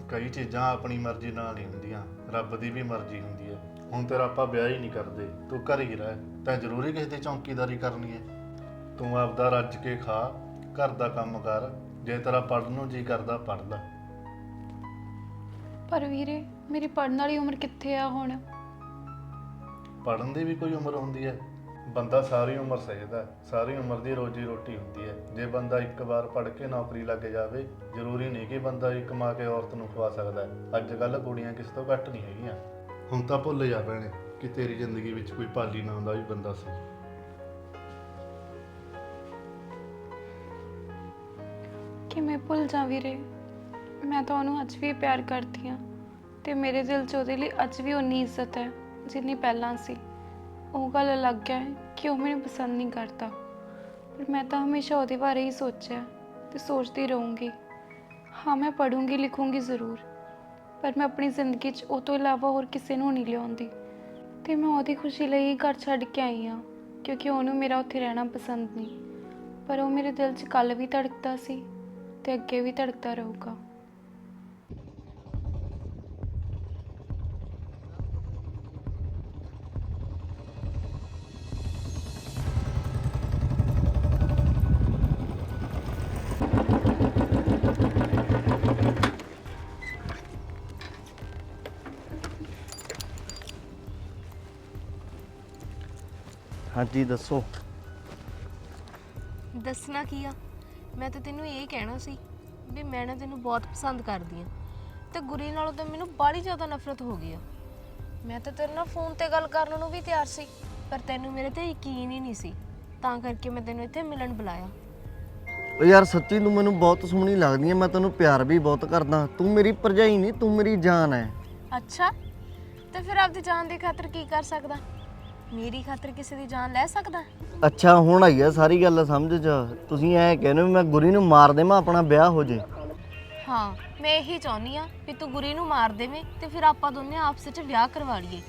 ਕਈ ਚੀਜ਼ਾਂ ਆਪਣੀ ਮਰਜ਼ੀ ਨਾਲ ਨਹੀਂ ਹੁੰਦੀਆਂ, ਰੱਬ ਦੀ ਵੀ ਮਰਜ਼ੀ ਹੁੰਦੀ ਹੈ। ਹੁਣ ਤੇਰਾ ਆਪਾਂ ਵਿਆਹ ਹੀ ਨਹੀਂ ਕਰਦੇ, ਤੂੰ ਘਰ ਹੀ ਰਹਿ, ਤਾਂ ਜ਼ਰੂਰੀ ਕਿਸੇ ਦੀ ਚੌਕੀਦਾਰੀ ਕਰਨੀ ਹੈ। ਤੂੰ ਆਪਦਾ ਰੱਜ ਕੇ ਖਾ, ਘਰ ਦਾ ਕੰਮ ਕਰ, ਜੇ ਤੇਰਾ ਪੜ੍ਹਨ ਨੂੰ ਜੀ ਕਰਦਾ, ਪੜ੍ਹ ਲੈ। ਪਰ ਵੀਰੇ ਮੇਰੀ ਪੜਨ ਵਾਲੀ ਉਮਰ ਕਿੱਥੇ ਆ ਹੁਣ? ਪੜਨ ਦੀ ਵੀ ਕੋਈ ਉਮਰ ਹੁੰਦੀ ਹੈ। ਬੰਦਾ ਸਾਰੀ ਉਮਰ ਸਹਿਦਾ। ਸਾਰੀ ਉਮਰ ਦੀ ਰੋਜੀ ਰੋਟੀ ਹੁੰਦੀ ਹੈ। ਜੇ ਬੰਦਾ ਇੱਕ ਵਾਰ ਪੜ ਕੇ ਨੌਕਰੀ ਲੱਗ ਜਾਵੇ ਜ਼ਰੂਰੀ ਨਹੀਂ ਕਿ ਬੰਦਾ ਹੀ ਕਮਾ ਕੇ ਔਰਤ ਨੂੰ ਖਵਾ ਸਕਦਾ ਹੈ। ਅੱਜ ਕੱਲ ਕੁੜੀਆਂ ਕਿਸ ਤੋਂ ਘੱਟ ਨਹੀਂ ਹੈਗੀਆਂ। ਹੁਣ ਤਾਂ ਭੁੱਲ ਜਾ ਭੈਣੇ ਕਿ ਤੇਰੀ ਜ਼ਿੰਦਗੀ ਵਿੱਚ ਕੋਈ ਪਾਲੀ ਨਾਮ ਦਾ ਵੀ ਬੰਦਾ ਸੀ। ਕਿਵੇਂ ਭੁੱਲ ਜਾ ਵੀਰੇ? ਮੈਂ ਤਾਂ ਉਹਨੂੰ ਅੱਜ ਵੀ ਪਿਆਰ ਕਰਦੀ ਹਾਂ ਤੇ ਮੇਰੇ ਦਿਲ 'ਚ ਉਹਦੇ ਲਈ ਅੱਜ ਵੀ ਉਨੀ ਇੱਜ਼ਤ ਹੈ, ਜਿੰਨੀ ਪਹਿਲਾਂ ਸੀ। ਉਹ ਗੱਲ ਅਲੱਗ ਹੈ ਕਿ ਉਹ ਮੈਨੂੰ ਪਸੰਦ ਨਹੀਂ ਕਰਦਾ। ਪਰ ਮੈਂ ਤਾਂ ਹਮੇਸ਼ਾ ਉਹਦੇ ਬਾਰੇ ਹੀ ਸੋਚਿਆ ਤੇ ਸੋਚਦੀ ਰਹੂੰਗੀ। ਹਾਂ, ਮੈਂ ਪੜ੍ਹੂੰਗੀ, ਲਿਖੂੰਗੀ ਜ਼ਰੂਰ, ਪਰ ਮੈਂ ਆਪਣੀ ਜ਼ਿੰਦਗੀ 'ਚ ਉਹ ਤੋਂ ਇਲਾਵਾ ਹੋਰ ਕਿਸੇ ਨੂੰ ਨਹੀਂ ਲਿਆਉਂਦੀ। ਤੇ ਮੈਂ ਉਹਦੀ ਖੁਸ਼ੀ ਲਈ ਹੀ ਘਰ ਛੱਡ ਕੇ ਆਈ ਹਾਂ, ਕਿਉਂਕਿ ਉਹਨੂੰ ਮੇਰਾ ਉੱਥੇ ਰਹਿਣਾ ਪਸੰਦ ਨਹੀਂ। ਪਰ ਉਹ ਮੇਰੇ ਦਿਲ 'ਚ ਕੱਲ ਵੀ ਧੜਕਦਾ ਸੀ ਤੇ ਅੱਗੇ ਵੀ ਧੜਕਦਾ ਰਹੂਗਾ। ਹਾਂਜੀ ਦੱਸੋ। ਦੱਸਣਾ ਕੀ ਆ? ਮੈਂ ਤਾਂ ਤੈਨੂੰ ਇਹ ਕਹਿਣਾ ਸੀ ਵੀ ਮੈਂ ਨਾ ਤੈਨੂੰ ਬਹੁਤ ਪਸੰਦ ਕਰਦੀ ਆ। ਤੇ ਗੁਰੀ ਨਾਲੋਂ ਤਾਂ ਮੈਨੂੰ ਬਾਹਲੀ ਜ਼ਿਆਦਾ ਨਫ਼ਰਤ ਹੋ ਗਈ ਆ। ਮੈਂ ਤਾਂ ਤੇਰੇ ਨਾਲ ਫੋਨ ਤੇ ਗੱਲ ਕਰਨ ਨੂੰ ਵੀ ਤਿਆਰ ਸੀ ਪਰ ਤੈਨੂੰ ਮੇਰੇ ਤੇ ਯਕੀਨ ਹੀ ਨਹੀਂ ਸੀ। ਤਾਂ ਕਰਕੇ ਮੈਂ ਤੈਨੂੰ ਇੱਥੇ ਮਿਲਣ ਬੁਲਾਇਆ। ਓ ਯਾਰ ਸੱਚੀ ਤੂੰ ਮੈਨੂੰ ਬਹੁਤ ਸੋਹਣੀ ਲੱਗਦੀ ਹੈ ਮੈਂ ਤੈਨੂੰ ਪਿਆਰ ਵੀ ਬਹੁਤ ਕਰਦਾ। ਤੂੰ ਮੇਰੀ ਭਰਜਾਈ ਨਹੀਂ ਤੂੰ ਮੇਰੀ ਜਾਨ ਹੈ ਅੱਛਾ ਤੇ ਫਿਰ ਆਪਦੀ ਜਾਨ ਦੀ ਖਾਤਰ ਕੀ ਕਰ ਸਕਦਾ? ਮੇਰੀ ਖਾਤਰ ਕਿਸੇ ਦੀ ਜਾਨ ਲੈ ਸਕਦਾ? ਅੱਛਾ ਹੁਣ ਆਈ ਆ ਸਾਰੀ ਗੱਲ ਸਮਝ ਚ। ਤੁਸੀਂ ਐ ਕਹਿੰਦੇ ਹੋ ਵੀ ਮੈਂ ਗੁਰੀ ਨੂੰ ਮਾਰ ਦੇਵਾਂ ਆਪਣਾ ਵਿਆਹ ਹੋ ਜੇ। ਹਾਂ ਮੈਂ ਇਹੀ ਚਾਹੁੰਦੀ ਆ ਵੀ ਤੂੰ ਗੁਰੀ ਨੂੰ ਮਾਰ ਦੇਵੇਂ ਤੇ ਫਿਰ ਆਪਾਂ ਦੋਨੇ ਆਪਸ ਵਿੱਚ ਵਿਆਹ ਕਰਵਾ ਲਈਏ।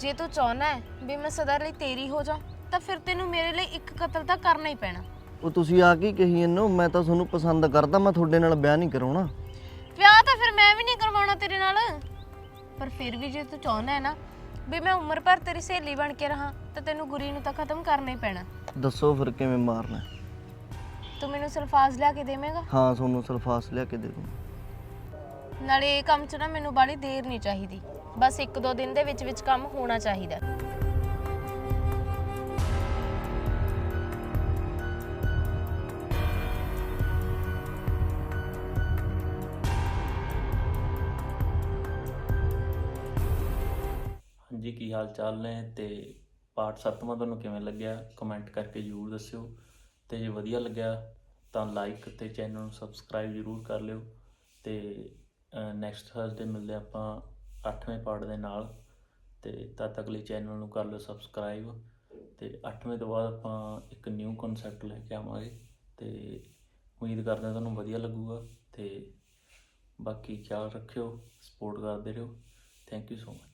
ਜੇ ਤੂੰ ਚਾਹੁੰਦਾ ਹੈ ਵੀ ਮੈਂ ਸਦਾ ਲਈ ਤੇਰੀ ਹੋ ਜਾ ਤਾਂ ਫਿਰ ਤੈਨੂੰ ਮੇਰੇ ਲਈ ਇੱਕ ਕਤਲ ਤਾਂ ਕਰਨਾ ਹੀ ਪੈਣਾ। ਉਹ ਤੁਸੀਂ ਆ ਕੀ ਕਹੀ ਇਹਨੂੰ ਮੈਂ ਤਾਂ ਤੁਹਾਨੂੰ ਪਸੰਦ ਕਰਦਾ ਮੈਂ ਤੁਹਾਡੇ ਨਾਲ ਵਿਆਹ ਨਹੀਂ ਕਰਾਉਣਾ। ਵਿਆਹ ਤਾਂ ਫਿਰ ਮੈਂ ਵੀ ਨਹੀਂ ਕਰਵਾਉਣਾ ਤੇਰੇ ਨਾਲ। ਪਰ ਫਿਰ ਵੀ ਜੇ ਤੂੰ ਚਾਹੁੰਦਾ ਹੈ ਨਾ ਵੀ ਮੈਂ ਉਮਰ ਭਰ ਤੇਰੀ ਸਹੇਲੀ ਬਣ ਕੇ ਰਹਾ ਤਾਂ ਤੈਨੂੰ ਗੁਰੀ ਨੂੰ ਤਾਂ ਖਤਮ ਕਰਨਾ ਹੀ ਪੈਣਾ। ਦੱਸੋ ਫਿਰ ਕਿਵੇਂ ਮਾਰਨਾ ਹੈ? ਤੂੰ ਮੈਨੂੰ ਸਲਫਾਜ਼ ਲਿਆ ਕੇ ਦੇਵੇਂਗਾ? ਹਾਂ ਤੁਹਾਨੂੰ ਸਲਫਾਸ ਲਿਆ ਕੇ ਦੇ ਦੂੰ ਨਾਲੇ ਇਹ ਕੰਮ 'ਚ ਨਾ ਮੈਨੂੰ ਬਾਲੀ ਦੇਰ ਨਹੀਂ ਚਾਹੀਦੀ। ਬਸ ਇੱਕ ਦੋ ਦਿਨ ਦੇ ਵਿੱਚ ਵਿੱਚ ਕੰਮ ਹੋਣਾ ਚਾਹੀਦਾ। ਹਾਲ ਚਾਲ ਨੇ ਤੇ ਪਾਠ 7ਵਾਂ ਤੁਹਾਨੂੰ ਕਿਵੇਂ ਲੱਗਿਆ? ਕਮੈਂਟ ਕਰਕੇ ਜ਼ਰੂਰ ਦੱਸਿਓ। ਤੇ ਜੇ ਵਧੀਆ ਲੱਗਿਆ ਤਾਂ ਲਾਈਕ ਤੇ ਚੈਨਲ ਨੂੰ ਸਬਸਕ੍ਰਾਈਬ ਜ਼ਰੂਰ ਕਰ ਲਿਓ। ਤੇ ਨੈਕਸਟ ਥਰਸਡੇ ਮਿਲਦੇ ਆਪਾਂ 8ਵੇਂ ਪਾਠ ਦੇ ਨਾਲ। ਤੇ ਤਦ ਤੱਕ ਲਈ ਚੈਨਲ ਨੂੰ ਕਰ ਲਿਓ ਸਬਸਕ੍ਰਾਈਬ ਤੇ 8ਵੇਂ ਤੋਂ ਬਾਅਦ ਆਪਾਂ ਇੱਕ ਨਿਊ ਕਨਸੈਪਟ ਲੈ ਕੇ ਆਵਾਂਗੇ। ਤੇ ਉਮੀਦ ਕਰਦੇ ਹਾਂ ਤੁਹਾਨੂੰ ਵਧੀਆ ਲੱਗੂਗਾ। ਤੇ ਬਾਕੀ ਖਿਆਲ ਰੱਖਿਓ ਸਪੋਰਟ ਕਰਦੇ ਰਹੋ। Thank you so much